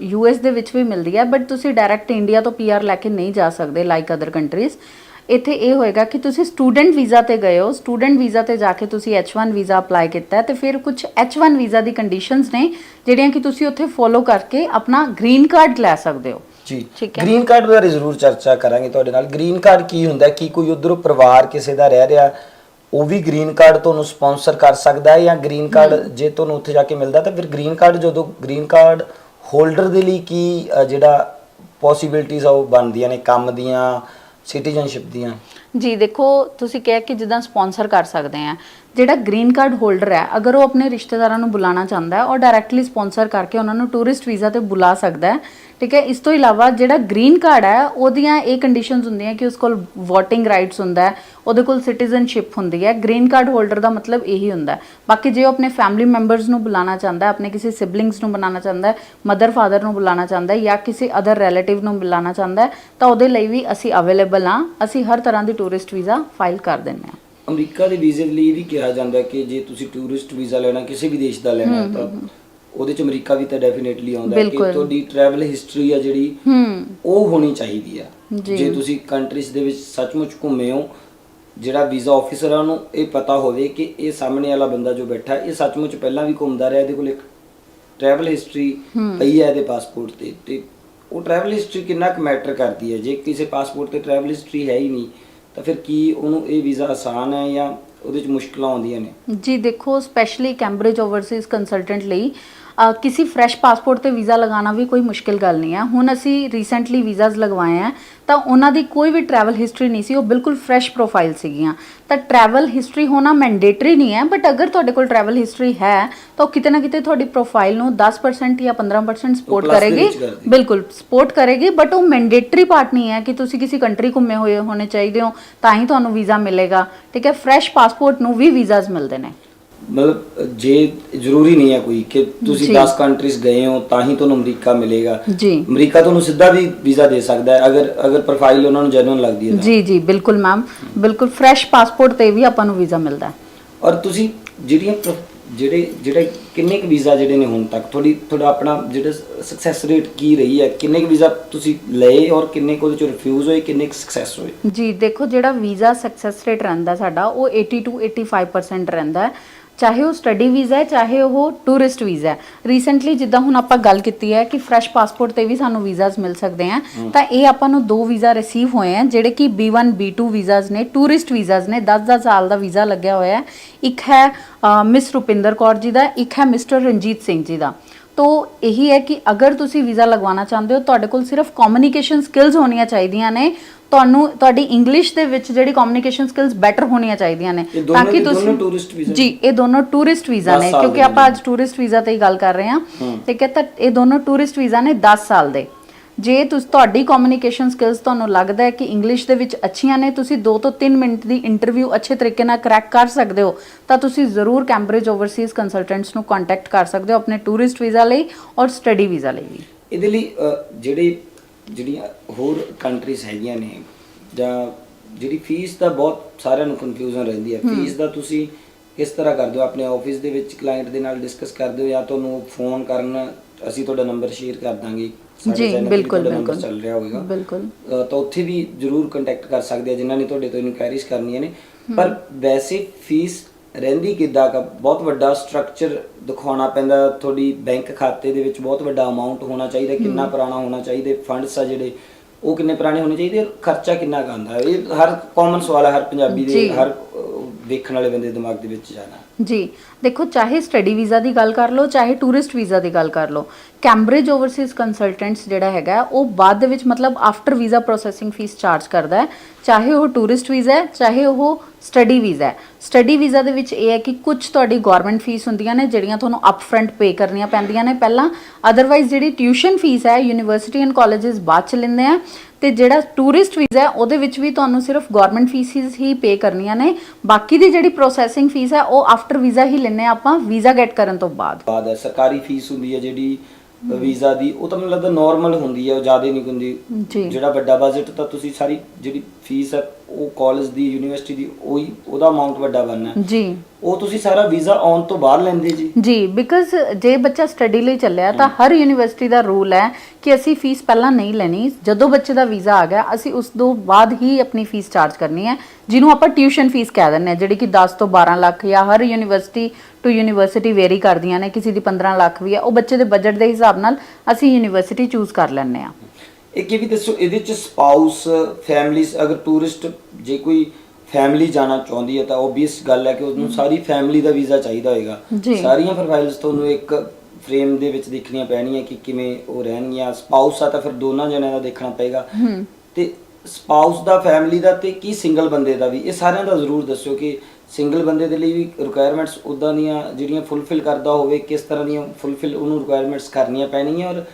ਯੂਐਸ ਦੇ ਵਿੱਚ ਵੀ ਮਿਲਦੀ ਹੈ ਬਟ ਤੁਸੀਂ ਡਾਇਰੈਕਟ ਇੰਡੀਆ ਤੋਂ ਪੀਆਰ ਲੈ ਕੇ ਨਹੀਂ ਜਾ ਸਕਦੇ ਲਾਈਕ ਅਦਰ ਕੰਟਰੀਜ਼ ਇੱਥੇ ਇਹ ਹੋਏਗਾ ਕਿ ਤੁਸੀਂ ਸਟੂਡੈਂਟ ਵੀਜ਼ਾ ਤੇ ਗਏ ਹੋ ਸਟੂਡੈਂਟ ਵੀਜ਼ਾ ਤੇ ਜਾ ਕੇ ਤੁਸੀਂ H1 ਵੀਜ਼ਾ ਅਪਲਾਈ ਕੀਤਾ ਤੇ ਫਿਰ ਕੁਝ H1 ਵੀਜ਼ਾ ਦੀ ਕੰਡੀਸ਼ਨਸ ਨੇ ਜਿਹੜੀਆਂ ਕਿ ਤੁਸੀਂ ਉੱਥੇ ਫੋਲੋ ਕਰਕੇ ਆਪਣਾ ਗ੍ਰੀਨ ਕਾਰਡ ਲੈ ਸਕਦੇ ਹੋ। ਜੀ ਠੀਕ ਹੈ। ਗ੍ਰੀਨ ਕਾਰਡ ਬਾਰੇ ਜ਼ਰੂਰ ਚਰਚਾ ਕਰਾਂਗੇ ਤੁਹਾਡੇ ਨਾਲ। ਗ੍ਰੀਨ ਕਾਰਡ ਕੀ ਹੁੰਦਾ ਕੀ ਕੋਈ ਉਧਰੋਂ ਪਰਿਵਾਰ ਕਿਸੇ ਦਾ ਰਹਿ ਰਿਹਾ? ਉਹ ਵੀ ਗ੍ਰੀਨ ਕਾਰਡ ਤੁਹਾਨੂੰ ਸਪਾਂਸਰ ਕਰ ਸਕਦਾ ਹੈ ਜਾਂ ਗ੍ਰੀਨ ਕਾਰਡ ਜੇ ਤੁਹਾਨੂੰ ਉੱਥੇ ਜਾ ਕੇ ਮਿਲਦਾ ਤਾਂ ਫਿਰ ਗ੍ਰੀਨ ਕਾਰਡ ਜਦੋਂ ਗ੍ਰੀਨ ਕਾਰਡ ਹੋਲਡਰ ਦੇ ਲਈ ਕੀ ਅ, ਜਿਹੜਾ ਪੋਸਿਬਿਲਿਟੀਆਂ ਆ ਉਹ ਬਣਦੀਆਂ ਨੇ ਕੰਮ ਦੀਆਂ ਸਿਟੀਜ਼ਨਸ਼ਿਪ ਦੀਆਂ? ਜੀ ਦੇਖੋ ਤੁਸੀਂ ਕਿਹਾ ਕਿ ਜਿੱਦਾਂ ਸਪான்ਸਰ ਕਰ ਸਕਦੇ ਆ। ਜਿਹੜਾ ਗ੍ਰੀਨ ਕਾਰਡ ਹੋਲਡਰ ਹੈ ਅਗਰ ਉਹ ਆਪਣੇ ਰਿਸ਼ਤੇਦਾਰਾਂ ਨੂੰ ਬੁਲਾਉਣਾ ਚਾਹੁੰਦਾ ਹੈ ਉਹ ਡਾਇਰੈਕਟਲੀ ਸਪான்ਸਰ ਕਰਕੇ ਉਹਨਾਂ ਨੂੰ ਟੂਰਿਸਟ ਵੀਜ਼ਾ ਤੇ ਬੁਲਾ ਸਕਦਾ ਹੈ। ਠੀਕ ਹੈ? ਇਸ ਤੋਂ ਇਲਾਵਾ ਜਿਹੜਾ ਗ੍ਰੀਨ ਕਾਰਡ ਹੈ, ਉਹਦੀਆਂ ਇਹ ਕੰਡੀਸ਼ਨਸ ਹੁੰਦੀਆਂ ਕਿ ਉਸ ਕੋਲ VOTING ਰਾਈਟਸ ਹੁੰਦਾ ਹੈ, ਉਹਦੇ ਕੋਲ ਸਿਟੀਜ਼ਨਸ਼ਿਪ ਹੁੰਦੀ ਹੈ। ਗ੍ਰੀਨ ਕਾਰਡ ਹੋਲਡਰ ਦਾ ਮਤਲਬ ਇਹੀ ਹੁੰਦਾ ਹੈ। ਬਾਕੀ ਜੇ ਉਹ ਆਪਣੇ ਫੈਮਿਲੀ ਮੈਂਬਰਸ ਨੂੰ ਬੁਲਾਉਣਾ ਚਾਹੁੰਦਾ ਹੈ, ਆਪਣੇ ਕਿਸੇ ਸਿਬਲਿੰਗਸ ਨੂੰ ਬੁਲਾਉਣਾ ਚਾਹੁੰਦਾ ਹੈ ਮਦਰ ਫਾਦਰ ਨੂੰ ਬੁਲਾਉਣਾ ਚਾਹੁੰਦਾ ਹੈ ਜਾਂ ਕਿਸੇ ਅਦਰ ਰਿਲੇਟਿਵ ਨੂੰ ਬੁਲਾਉਣਾ ਚਾਹੁੰਦਾ ਹੈ, ਤਾਂ ਉਹਦੇ ਲਈ ਵੀ ਅਸੀਂ ਅਵੇਲੇਬਲ ਹਾਂ। ਅਸੀਂ ਹਰ ਤਰ੍ਹਾਂ ਦੀ ਟੂਰਿਸਟ ਵੀਜ਼ਾ ਫਾਈਲ ਕਰ ਦਿੰਦੇ ਹਾਂ। ਅਮਰੀਕਾ ਦੇ ਵੀਜ਼ੇ ਲਈ ਇਹ ਵੀ ਕਿਹਾ ਜਾਂਦਾ ਕਿ ਜੇ ਤੁਸੀਂ ਟੂਰਿਸਟ ਵੀਜ਼ਾ ਲੈਣਾ, ਕਿਸੇ ਵੀ ਦੇਸ਼ ਦਾ ਲੈਣਾ ਤਾਂ ਉਹਦੇ ਚ ਅਮਰੀਕਾ ਵੀ ਤਾਂ ਡੈਫੀਨੇਟਲੀ ਆਉਂਦਾ ਹੈ ਕਿ ਬਿਲਕੁਲ। ਤੁਹਾਡੀ ਟਰੈਵਲ ਹਿਸਟਰੀ ਆ ਜਿਹੜੀ ਹੂੰ। ਉਹ ਹੋਣੀ ਚਾਹੀਦੀ ਆ। ਜੀ। ਜੇ ਤੁਸੀਂ ਕੰਟਰੀਜ਼ ਦੇ ਵਿੱਚ ਸੱਚਮੁੱਚ ਘੁੰਮੇ ਹੋ ਜਿਹੜਾ ਵੀਜ਼ਾ ਆਫੀਸਰ ਆ ਉਹਨੂੰ ਇਹ ਪਤਾ ਹੋਵੇ ਕਿ ਇਹ ਸਾਹਮਣੇ ਵਾਲਾ ਬੰਦਾ ਜੋ ਬੈਠਾ ਇਹ ਸੱਚਮੁੱਚ ਪਹਿਲਾਂ ਵੀ ਘੁੰਮਦਾ ਰਿਹਾ ਇਹਦੇ ਕੋਲ ਇੱਕ ਟਰੈਵਲ ਹਿਸਟਰੀ ਪਈ ਹੈ ਇਹਦੇ ਪਾਸਪੋਰਟ ਤੇ। ਤੇ ਉਹ ਟਰੈਵਲ ਹਿਸਟਰੀ ਕਿੰਨਾ ਕੁ ਮੈਟਰ ਕਰਦੀ ਹੈ ਜੇ ਕਿਸੇ ਪਾਸਪੋਰਟ ਤੇ ਟਰੈਵਲ ਹਿਸਟਰੀ ਹੈ ਹੀ ਨਹੀਂ ਤਾਂ ਫਿਰ ਕੀ ਉਹਨੂੰ ਇਹ ਵੀਜ਼ਾ ਆਸਾਨ ਹੈ ਜਾਂ ਉਹਦੇ ਚ ਮੁਸ਼ਕਲਾਂ ਆਉਂਦੀਆਂ ਨੇ? ਜੀ ਦੇਖੋ ਸਪੈਸ਼ਲੀ ਕੈਂਬਰਿਜ ਓਵਰਸੀਜ਼ ਕੰਸਲਟੈਂਟ ਲਈ ਕਿਸੇ ਫਰੈਸ਼ ਪਾਸਪੋਰਟ ਤੇ ਵੀਜ਼ਾ ਲਗਾਉਣਾ ਵੀ ਕੋਈ ਮੁਸ਼ਕਿਲ ਗੱਲ ਨਹੀਂ ਹੈ। ਹੁਣ ਅਸੀਂ ਰੀਸੈਂਟਲੀ ਵੀਜ਼ਾਸ ਲਗਵਾਏ ਆ ਤਾਂ ਉਹਨਾਂ ਦੀ ਕੋਈ ਵੀ ਟਰੈਵਲ ਹਿਸਟਰੀ ਨਹੀਂ ਸੀ ਉਹ ਬਿਲਕੁਲ ਫਰੈਸ਼ ਪ੍ਰੋਫਾਈਲ ਸੀਗੀਆਂ। ਤਾਂ ਟਰੈਵਲ ਹਿਸਟਰੀ ਹੋਣਾ ਮੈਂਡੇਟਰੀ ਨਹੀਂ ਹੈ ਬਟ ਅਗਰ ਤੁਹਾਡੇ ਕੋਲ ਟਰੈਵਲ ਹਿਸਟਰੀ ਹੈ ਤਾਂ ਉਹ ਕਿਤੇ ਨਾ ਕਿਤੇ ਤੁਹਾਡੀ ਪ੍ਰੋਫਾਈਲ ਨੂੰ 10% ਜਾਂ 15% ਸਪੋਰਟ ਕਰੇਗੀ। ਬਿਲਕੁਲ ਸਪੋਰਟ ਕਰੇਗੀ ਬਟ ਉਹ ਮੈਂਡੇਟਰੀ ਪਾਰਟ ਨਹੀਂ ਹੈ ਕਿ ਤੁਸੀਂ ਕਿਸੇ ਕੰਟਰੀ ਘੁੰਮੇ ਹੋਏ ਹੋਣੇ ਚਾਹੀਦੇ ਹੋ ਤਾਂ ਹੀ ਤੁਹਾਨੂੰ ਵੀਜ਼ਾ ਮਿਲੇਗਾ। ਠੀਕ ਹੈ ਫਰੈਸ਼ ਪਾਸਪੋਰਟ ਨੂੰ ਵੀ ਵੀਜ਼ਾਸ ਮਿਲਦੇ ਨੇ। ਮਤਲਬ ਜੇ ਜ਼ਰੂਰੀ ਨਹੀਂ ਹੈ ਕੋਈ ਕਿ ਤੁਸੀਂ ਜੀ। 10 ਕੰਟਰੀਜ਼ ਗਏ ਹੋ ਤਾਂ ਹੀ ਤੁਹਾਨੂੰ ਅਮਰੀਕਾ ਮਿਲੇਗਾ। ਜੀ। ਅਮਰੀਕਾ ਤੁਹਾਨੂੰ ਸਿੱਧਾ ਵੀ ਵੀਜ਼ਾ ਦੇ ਸਕਦਾ ਹੈ ਅਗਰ ਅਗਰ ਪ੍ਰੋਫਾਈਲ ਉਹਨਾਂ ਨੂੰ ਜੈਨੂਇਨ ਲੱਗਦੀ ਹੈ ਤਾਂ। ਜੀ ਜੀ ਬਿਲਕੁਲ ਮੈਮ ਬਿਲਕੁਲ ਫਰੈਸ਼ ਪਾਸਪੋਰਟ ਤੇ ਵੀ ਆਪਾਂ ਨੂੰ ਵੀਜ਼ਾ ਮਿਲਦਾ ਹੈ। ਔਰ ਤੁਸੀਂ ਜਿਹੜੀਆਂ ਪ੍ਰੋ- ਜਿਹੜੇ ਜਿਹੜੇ ਕਿੰਨੇ ਕੁ ਵੀਜ਼ਾ ਜਿਹੜੇ ਨੇ ਹੁਣ ਤੱਕ ਤੁਹਾਡੀ ਤੁਹਾਡਾ ਆਪਣਾ ਜਿਹੜਾ ਸਕਸੈਸ ਰੇਟ ਕੀ ਰਹੀ ਹੈ ਕਿੰਨੇ ਕੁ ਵੀਜ਼ਾ ਤੁਸੀਂ ਲਏ ਔਰ ਕਿੰਨੇ ਕੁ ਉਹਦੇ ਚ ਰਿਫਿਊਜ਼ ਹੋਏ ਕਿੰਨੇ ਕੁ ਸਕਸੈਸ ਹੋਏ? ਜੀ ਦੇਖੋ ਜਿਹੜਾ ਵੀਜ਼ਾ ਸਕਸੈਸ ਰੇਟ ਰਹਿੰਦਾ ਸਾਡਾ ਉਹ 80 to 85% ਰਹਿੰਦਾ ਹੈ। ਚਾਹੇ ਉਹ ਸਟੱਡੀ ਵੀਜ਼ਾ ਹੈ ਚਾਹੇ ਉਹ ਟੂਰਿਸਟ ਵੀਜ਼ਾ ਹੈ। ਰੀਸੈਂਟਲੀ ਜਿੱਦਾਂ ਹੁਣ ਆਪਾਂ ਗੱਲ ਕੀਤੀ ਹੈ ਕਿ ਫਰੈਸ਼ ਪਾਸਪੋਰਟ ਤੇ ਵੀ ਸਾਨੂੰ ਵੀਜ਼ਾਸ ਮਿਲ ਸਕਦੇ ਆ ਤਾਂ ਇਹ ਆਪਾਂ ਨੂੰ ਦੋ ਵੀਜ਼ਾ ਰਿਸੀਵ ਹੋਏ ਆ ਜਿਹੜੇ ਕਿ B1 B2 ਵੀਜ਼ਾਸ ਨੇ ਟੂਰਿਸਟ ਵੀਜ਼ਾਸ ਨੇ 10-10 ਸਾਲ ਦਾ ਵੀਜ਼ਾ ਲੱਗਿਆ ਹੋਇਆ ਹੈ। ਇੱਕ ਹੈ ਮਿਸ ਰੁਪਿੰਦਰ ਕੌਰ ਜੀ ਦਾ ਇੱਕ ਹੈ ਮਿਸਟਰ ਰਣਜੀਤ ਸਿੰਘ ਜੀ ਦਾ। ਤੋ ਇਹੀ ਹੈ ਕਿ ਅਗਰ ਤੁਸੀਂ ਵੀਜ਼ਾ ਲਗਵਾਉਣਾ ਚਾਹੁੰਦੇ ਹੋ ਤੁਹਾਡੇ ਕੋਲ ਸਿਰਫ ਕਮਿਊਨੀਕੇਸ਼ਨ ਸਕਿੱਲਸ ਹੋਣੀਆਂ ਚਾਹੀਦੀਆਂ ਨੇ। ਤੁਹਾਨੂੰ ਤੁਹਾਡੀ ਇੰਗਲਿਸ਼ ਦੇ ਵਿੱਚ ਜਿਹੜੀ ਕਮਿਊਨੀਕੇਸ਼ਨ ਸਕਿੱਲਸ ਬੈਟਰ ਹੋਣੀਆਂ ਚਾਹੀਦੀਆਂ ਨੇ। ਦੋਨੋਂ tourist visa ਜੀ ਇਹ ਦੋਨੋਂ ਟੂਰਿਸਟ ਵੀਜ਼ਾ ਨੇ। ਕਿਉਂਕਿ ਆਪਾਂ ਅੱਜ ਟੂਰਿਸਟ ਵੀਜ਼ਾ ਤੇ ਹੀ ਗੱਲ ਕਰ ਰਹੇ ਹਾਂ। ਤਾਂ ਇਹ ਦੋਨੋਂ ਟੂਰਿਸਟ ਵੀਜ਼ਾ ਨੇ 10 ਸਾਲ ਦੇ। ਜੇ ਤੁਸੀਂ ਤੁਹਾਡੀ ਕਮਿਊਨੀਕੇਸ਼ਨ ਸਕਿੱਲਸ ਤੁਹਾਨੂੰ ਲੱਗਦਾ ਹੈ ਕਿ ਇੰਗਲਿਸ਼ ਦੇ ਵਿੱਚ ਅੱਛੀਆਂ ਨੇ ਤੁਸੀਂ 2 ਤੋਂ 3 ਮਿੰਟ ਦੀ ਇੰਟਰਵਿਊ ਅੱਛੇ ਤਰੀਕੇ ਨਾਲ ਕਰੈਕ ਕਰ ਸਕਦੇ ਹੋ ਤਾਂ ਤੁਸੀਂ ਜ਼ਰੂਰ ਕੈਂਬਰਿਜ ਓਵਰਸੀਜ਼ ਕੰਸਲਟੈਂਟਸ ਨੂੰ ਕੰਟੈਕਟ ਕਰ ਸਕਦੇ ਹੋ ਆਪਣੇ ਟੂਰਿਸਟ ਵੀਜ਼ਾ ਲਈ ਔਰ ਸਟੱਡੀ ਵੀਜ਼ਾ ਲਈ ਵੀ। ਇਹਦੇ ਲਈ ਜਿਹੜੇ ਜਿਹੜੀਆਂ ਹੋਰ ਕੰਟਰੀਜ਼ ਹੈਗੀਆਂ ਨੇ ਜਾਂ ਜਿਹੜੀ ਫੀਸ ਦਾ ਬਹੁਤ ਸਾਰਿਆਂ ਨੂੰ ਕਨਫਿਊਜ਼ਨ ਰਹਿੰਦੀ ਹੈ ਫੀਸ ਦਾ ਤੁਸੀਂ ਕਿਸ ਤਰ੍ਹਾਂ ਕਰਦੇ ਹੋ? ਆਪਣੇ ਆਫਿਸ ਦੇ ਵਿੱਚ ਕਲਾਇੰਟ ਦੇ ਨਾਲ ਡਿਸਕਸ ਕਰਦੇ ਹੋ ਜਾਂ ਤੁਹਾਨੂੰ ਫੋਨ ਕਰਨ ਅਸੀਂ ਤੁਹਾਡਾ ਨੰਬਰ ਸ਼ੇਅਰ ਕਰ ਦਾਂਗੇ। ਜੀ, ਬਿਲਕੁਲ, ਬਿਲਕੁਲ। ਚੱਲ ਰਿਹਾ ਹੋਵੇਗਾ। ਬਿਲਕੁਲ। ਤਾਂ ਉੱਥੇ ਵੀ ਜਰੂਰ ਕੰਟੈਕਟ ਕਰ ਸਕਦੇ ਆ ਜਿਨ੍ਹਾਂ ਨੇ ਤੁਹਾਡੇ ਤੋਂ ਇਨਕੁਆਇਰੀਜ਼ ਕਰਨੀਆਂ ਨੇ। ਪਰ ਵੈਸੇ ਫੀਸ ਰਹਿੰਦੀ ਕਿੱਦਾਂ ਕਾ? ਬਹੁਤ ਵੱਡਾ ਸਟਰਕਚਰ ਦਿਖਾਉਣਾ ਪੈਂਦਾ। ਤੁਹਾਡੀ ਬੈਂਕ ਖਾਤੇ ਦੇ ਵਿੱਚ ਬਹੁਤ ਵੱਡਾ ਅਮਾਉਂਟ ਹੋਣਾ ਚਾਹੀਦਾ ਕਿੰਨਾ ਪੁਰਾਣਾ ਹੋਣਾ ਚਾਹੀਦਾ ਫੰਡਸ ਆ ਜਿਹੜੇ ਉਹ ਕਿੰਨੇ ਪੁਰਾਣੇ ਹੋਣੇ ਚਾਹੀਦੇ ਖਰਚਾ ਕਿੰਨਾ ਆਉਂਦਾ? ਇਹ ਹਰ ਕਾਮਨ ਸਵਾਲ ਹੈ ਹਰ ਪੰਜਾਬੀ ਦੇ। ਹਰ ਅ, ਵੇਖਣ ਵਾਲੇ ਬੰਦੇ ਦੇ ਦਿਮਾਗ ਦੇ ਵਿੱਚ ਜਾਣਾ। ਜੀ, ਦੇਖੋ, ਚਾਹੇ ਸਟੱਡੀ ਵੀਜ਼ਾ ਦੀ ਗੱਲ ਕਰ ਲਓ, ਚਾਹੇ ਟੂਰਿਸਟ ਵੀਜ਼ਾ ਦੀ ਗੱਲ ਕਰ ਲਓ ਕੈਂਬਰਿਜ ਓਵਰਸੀਜ਼ ਕੰਸਲਟੈਂਟਸ ਜਿਹੜਾ ਹੈਗਾ, ਉਹ ਬਾਅਦ ਦੇ ਵਿੱਚ ਮਤਲਬ after visa processing fees charge ਕਰਦਾ ਹੈ, ਚਾਹੇ ਉਹ ਟੂਰਿਸਟ ਵੀਜ਼ਾ ਹੈ, ਚਾਹੇ ਉਹ ਸਟੱਡੀ ਵੀਜ਼ਾ ਹੈ। ਸਟੱਡੀ ਵੀਜ਼ਾ ਦੇ ਵਿੱਚ ਇਹ ਹੈ ਕਿ ਕੁਝ ਤੁਹਾਡੀ ਗਵਰਨਮੈਂਟ ਫੀਸ ਹੁੰਦੀਆਂ ਨੇ, ਜਿਹੜੀਆਂ ਤੁਹਾਨੂੰ ਅਪਫਰੰਟ ਪੇ ਕਰਨੀਆਂ ਪੈਂਦੀਆਂ ਨੇ ਪਹਿਲਾਂ। ਅਦਰਵਾਈਜ਼ ਜਿਹੜੀ ਟਿਊਸ਼ਨ ਫੀਸ ਹੈ ਯੂਨੀਵਰਸਿਟੀ ਐਂਡ ਕਾਲਜਸ ਬਾਅਦ ਚ ਲੈਂਦੇ ਆ, ਤੇ ਜਿਹੜਾ ਟੂਰਿਸਟ ਵੀਜ਼ਾ ਹੈ, ਉਹਦੇ ਵਿੱਚ ਵੀ ਤੁਹਾਨੂੰ ਸਿਰਫ ਗਵਰਨਮੈਂਟ ਫੀਸਿਸ ਹੀ ਪੇ ਕਰਨੀਆਂ ਨੇ। ਬਾਕੀ ਦੀ ਜਿਹੜੀ ਪ੍ਰੋਸੈਸਿੰਗ ਫੀਸ ਹੈ, ਉਹ ਆਫਟਰ ਵੀਜ਼ਾ ਹੀ ਆ ਆਪਾਂ ਵੀਜ਼ਾ ਗੈਟ ਕਰਨ ਤੋਂ ਬਾਅਦ। ਬਾਅਦ ਹੈ ਸਰਕਾਰੀ ਫੀਸ ਹੁੰਦੀ ਹੈ ਜਿਹੜੀ ਵੀਜ਼ਾ ਦੀ ਉਹ ਤਾਂ ਮੈਨੂੰ ਲੱਗਦਾ ਨਾਰਮਲ ਹੁੰਦੀ ਹੈ ਉਹ ਜ਼ਿਆਦਾ ਨਹੀਂ ਹੁੰਦੀ। ਜੀ। ਜਿਹੜਾ ਵੱਡਾ ਬਜਟ ਤਾਂ ਤੁਸੀਂ ਸਾਰੀ ਜਿਹੜੀ ਫੀਸ ਹੈ ਉਹ ਕਾਲਜ ਦੀ ਯੂਨੀਵਰਸਿਟੀ ਦੀ ਉਹੀ ਉਹਦਾ ਅਮਾਉਂਟ ਵੱਡਾ ਬਣਨਾ ਹੈ। ਜੀ। ਉਹ ਤੁਸੀਂ ਸਾਰਾ ਵੀਜ਼ਾ ਆਉਣ ਤੋਂ ਬਾਅਦ ਲੈਂਦੇ ਜੀ। ਜੀ ਬਿਕਾਜ਼ ਜੇ ਬੱਚਾ ਸਟੱਡੀ ਲਈ ਚੱਲਿਆ ਤਾਂ ਹਰ ਯੂਨੀਵਰਸਿਟੀ ਦਾ ਰੂਲ ਹੈ ਕਿ ਅਸੀਂ ਫੀਸ ਪਹਿਲਾਂ ਨਹੀਂ ਲੈਣੀ। ਜਦੋਂ ਬੱਚੇ ਦਾ ਵੀਜ਼ਾ ਆ ਗਿਆ ਅਸੀਂ ਉਸ ਤੋਂ ਬਾਅਦ ਹੀ ਆਪਣੀ ਫੀਸ ਚਾਰਜ ਕਰਨੀ ਹੈ ਜਿਹਨੂੰ ਆਪਾਂ ਟਿਊਸ਼ਨ ਫੀਸ ਕਹਿ ਦਿੰਦੇ ਹਾਂ ਜਿਹੜੀ ਕਿ 10 ਤੋਂ 12 ਲੱਖ ਜਾਂ ਹਰ ਯੂਨੀਵਰਸਿਟੀ ਟੂ ਯੂਨੀਵਰਸਿਟੀ ਵੇਰੀ ਕਰਦੀਆਂ ਨੇ ਕਿਸੇ ਦੀ 15 ਲੱਖ ਵੀ ਹੈ ਉਹ ਬੱਚੇ ਦੇ ਬਜਟ ਦੇ ਹਿਸਾਬ ਨਾਲ ਅਸੀਂ ਯੂਨੀਵਰਸਿਟੀ ਚੂਜ਼ ਕਰ ਲੈਂਦੇ ਹਾਂ। ਇੱਕ ਇਹ ਵੀ ਦੱਸੋ ਇਹਦੇ ਚ ਸਪਾਊਸ ਫੈਮਲੀਜ਼ ਅਗਰ ਟੂਰਿਸਟ ਜੇ ਕੋਈ ਫੈਮਿਲੀ ਜਾਣਾ ਚਾਹੁੰਦੀ ਹੈ ਤਾਂ ਓਬਵੀਅਸ ਗੱਲ ਹੈ ਕਿ ਉਹਨੂੰ ਸਾਰੀ ਫੈਮਿਲੀ ਦਾ ਵੀਜ਼ਾ ਚਾਹੀਦਾ ਹੋਏਗਾ। ਸਾਰੀਆਂ ਪ੍ਰੋਫਾਈਲਸ ਤੁਹਾਨੂੰ ਇੱਕ ਫਰੇਮ ਦੇ ਵਿੱਚ ਦੇਖਣੀਆਂ ਪੈਣੀਆਂ ਕਿ ਕਿਵੇਂ ਉਹ ਰਹਿਣਗੀਆਂ। ਸਪਾਊਸ ਆ ਤਾਂ ਫਿਰ ਦੋਨਾਂ ਜਣਿਆਂ ਦਾ ਦੇਖਣਾ ਪਏਗਾ। ਤੇ ਸਪਾਊਸ ਦਾ ਫੈਮਿਲੀ ਦਾ ਤੇ ਕੀ ਸਿੰਗਲ ਬੰਦੇ ਦਾ ਵੀ ਇਹ ਸਾਰਿਆਂ ਦਾ ਜ਼ਰੂਰ ਦੱਸਿਓ ਕਿ ਸਿੰਗਲ ਬੰਦੇ ਦੇ ਲਈ ਵੀ ਰਿਕੁਆਇਰਮੈਂਟਸ ਉਦਾਂ ਦੀਆਂ ਜਿਹੜੀਆਂ ਫੁੱਲਫਿਲ ਕਰਦਾ ਹੋਵੇ ਕਿਸ ਤਰ੍ਹਾਂ ਦੀਆਂ ਫੁੱਲਫਿਲ ਉਹਨੂੰ ਰਿਕੁਆਇਰਮੈਂਟਸ ਕਰਨੀਆਂ ਪੈਣਗੀਆਂ ਔਰ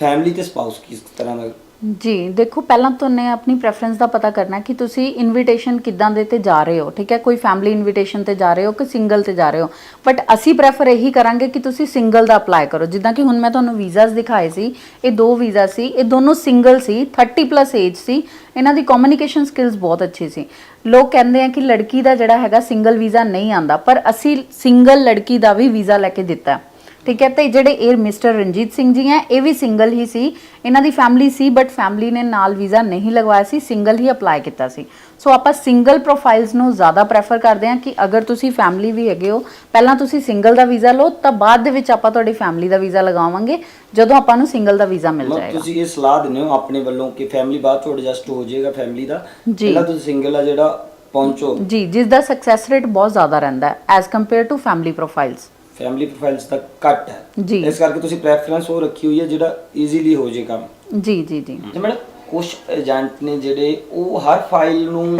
ਫੈਮਿਲੀ ਤੇ ਸਪਾਊਸ ਕਿਸ ਤਰ੍ਹਾਂ ਦਾ ਜੀ, ਦੇਖੋ, ਪਹਿਲਾਂ ਤੁਹਾਨੂੰ ਆਪਣੀ ਪ੍ਰੈਫਰੈਂਸ ਦਾ ਪਤਾ ਕਰਨਾ ਕਿ ਤੁਸੀਂ ਇਨਵੀਟੇਸ਼ਨ ਕਿੱਦਾਂ ਦੇ ਤੇ ਜਾ ਰਹੇ ਹੋ, ਠੀਕ ਹੈ? ਕੋਈ ਫੈਮਿਲੀ ਇਨਵੀਟੇਸ਼ਨ ਤੇ ਜਾ ਰਹੇ ਹੋ ਕਿ ਸਿੰਗਲ ਤੇ ਜਾ ਰਹੇ ਹੋ? ਬਟ ਅਸੀਂ ਪ੍ਰੈਫਰ ਇਹੀ ਕਰਾਂਗੇ ਕਿ ਤੁਸੀਂ ਸਿੰਗਲ ਦਾ ਅਪਲਾਈ ਕਰੋ। ਜਿੱਦਾਂ ਕਿ ਹੁਣ ਮੈਂ ਤੁਹਾਨੂੰ ਵੀਜ਼ਾਸ ਦਿਖਾਏ ਸੀ, ਇਹ ਦੋ ਵੀਜ਼ਾ ਸੀ, ਇਹ ਦੋਨੋਂ ਸਿੰਗਲ ਸੀ 30 ਪਲੱਸ ਏਜ ਸੀ। ਇਹਨਾਂ ਦੀ ਕਮਿਊਨੀਕੇਸ਼ਨ ਸਕਿੱਲਸ ਬਹੁਤ ਅੱਛੀ ਸੀ। ਲੋਕ ਕਹਿੰਦੇ ਆ ਕਿ ਲੜਕੀ ਦਾ ਜਿਹੜਾ ਹੈਗਾ ਸਿੰਗਲ ਵੀਜ਼ਾ ਨਹੀਂ ਆਂਦਾ, ਪਰ ਅਸੀਂ ਸਿੰਗਲ ਲੜਕੀ ਦਾ ਵੀ ਵੀਜ਼ਾ ਲੈ ਕੇ ਦਿੱਤਾ। ਠੀਕ ਹੈ ਤੇ ਜਿਹੜੇ ਇਹ ਮਿਸਟਰ ਰਣਜੀਤ ਸਿੰਘ ਜੀ ਹੈ ਇਹ ਵੀ ਸਿੰਗਲ ਹੀ ਸੀ। ਇਹਨਾਂ ਦੀ ਫੈਮਿਲੀ ਸੀ ਬਟ ਫੈਮਿਲੀ ਨੇ ਨਾਲ ਵੀਜ਼ਾ ਨਹੀਂ ਲਗਵਾਇਆ ਸੀ ਸਿੰਗਲ ਹੀ ਅਪਲਾਈ ਕੀਤਾ ਸੀ। ਸੋ ਆਪਾਂ ਸਿੰਗਲ ਪ੍ਰੋਫਾਈਲਸ ਨੂੰ ਜ਼ਿਆਦਾ ਪ੍ਰੈਫਰ ਕਰਦੇ ਹਾਂ ਕਿ ਅਗਰ ਤੁਸੀਂ ਫੈਮਿਲੀ ਵੀ ਹੈਗੇ ਹੋ ਪਹਿਲਾਂ ਤੁਸੀਂ ਸਿੰਗਲ ਦਾ ਵੀਜ਼ਾ ਲਓ ਤਾਂ ਬਾਅਦ ਦੇ ਵਿੱਚ ਆਪਾਂ ਤੁਹਾਡੀ ਫੈਮਿਲੀ ਦਾ ਵੀਜ਼ਾ ਲਗਾਵਾਂਗੇ ਜਦੋਂ ਆਪਾਂ ਨੂੰ ਸਿੰਗਲ ਦਾ ਵੀਜ਼ਾ ਮਿਲ ਜਾਏਗਾ। ਤੁਸੀਂ ਇਹ ਸਲਾਹ ਦਿੰਦੇ ਹੋ ਆਪਣੇ ਵੱਲੋਂ ਕਿ ਫੈਮਿਲੀ ਬਾਅਦ ਚ ਐਡਜਸਟ ਹੋ ਜਾਏਗਾ ਫੈਮਿਲੀ ਦਾ। ਪਹਿਲਾਂ ਤੁਸੀਂ ਸਿੰਗਲ ਆ ਜਿਹੜਾ ਪਹੁੰਚੋ। ਜੀ ਜਿਸ ਦਾ ਸਕਸੈਸ ਰੇਟ ਬਹੁਤ ਜ਼ਿਆਦਾ ਰਹਿੰਦਾ ਹੈ as compare to family profiles family profiles ਦਾ ਘੱਟ ਹੈ। ਜੀ। ਇਸ ਕਰਕੇ ਤੁਸੀਂ ਪ੍ਰੈਫਰੈਂਸ ਉਹ ਰੱਖੀ ਹੋਈ ਹੈ ਜਿਹੜਾ ਈਜ਼ੀਲੀ ਹੋ ਜੇ ਕੰਮ। ਜੀ ਜੀ ਜੀ। ਤੇ ਮੈਡਮ ਕੁਝ ਏਜੰਟ ਨੇ ਜਿਹੜੇ ਉਹ ਹਰ ਫਾਈਲ ਨੂੰ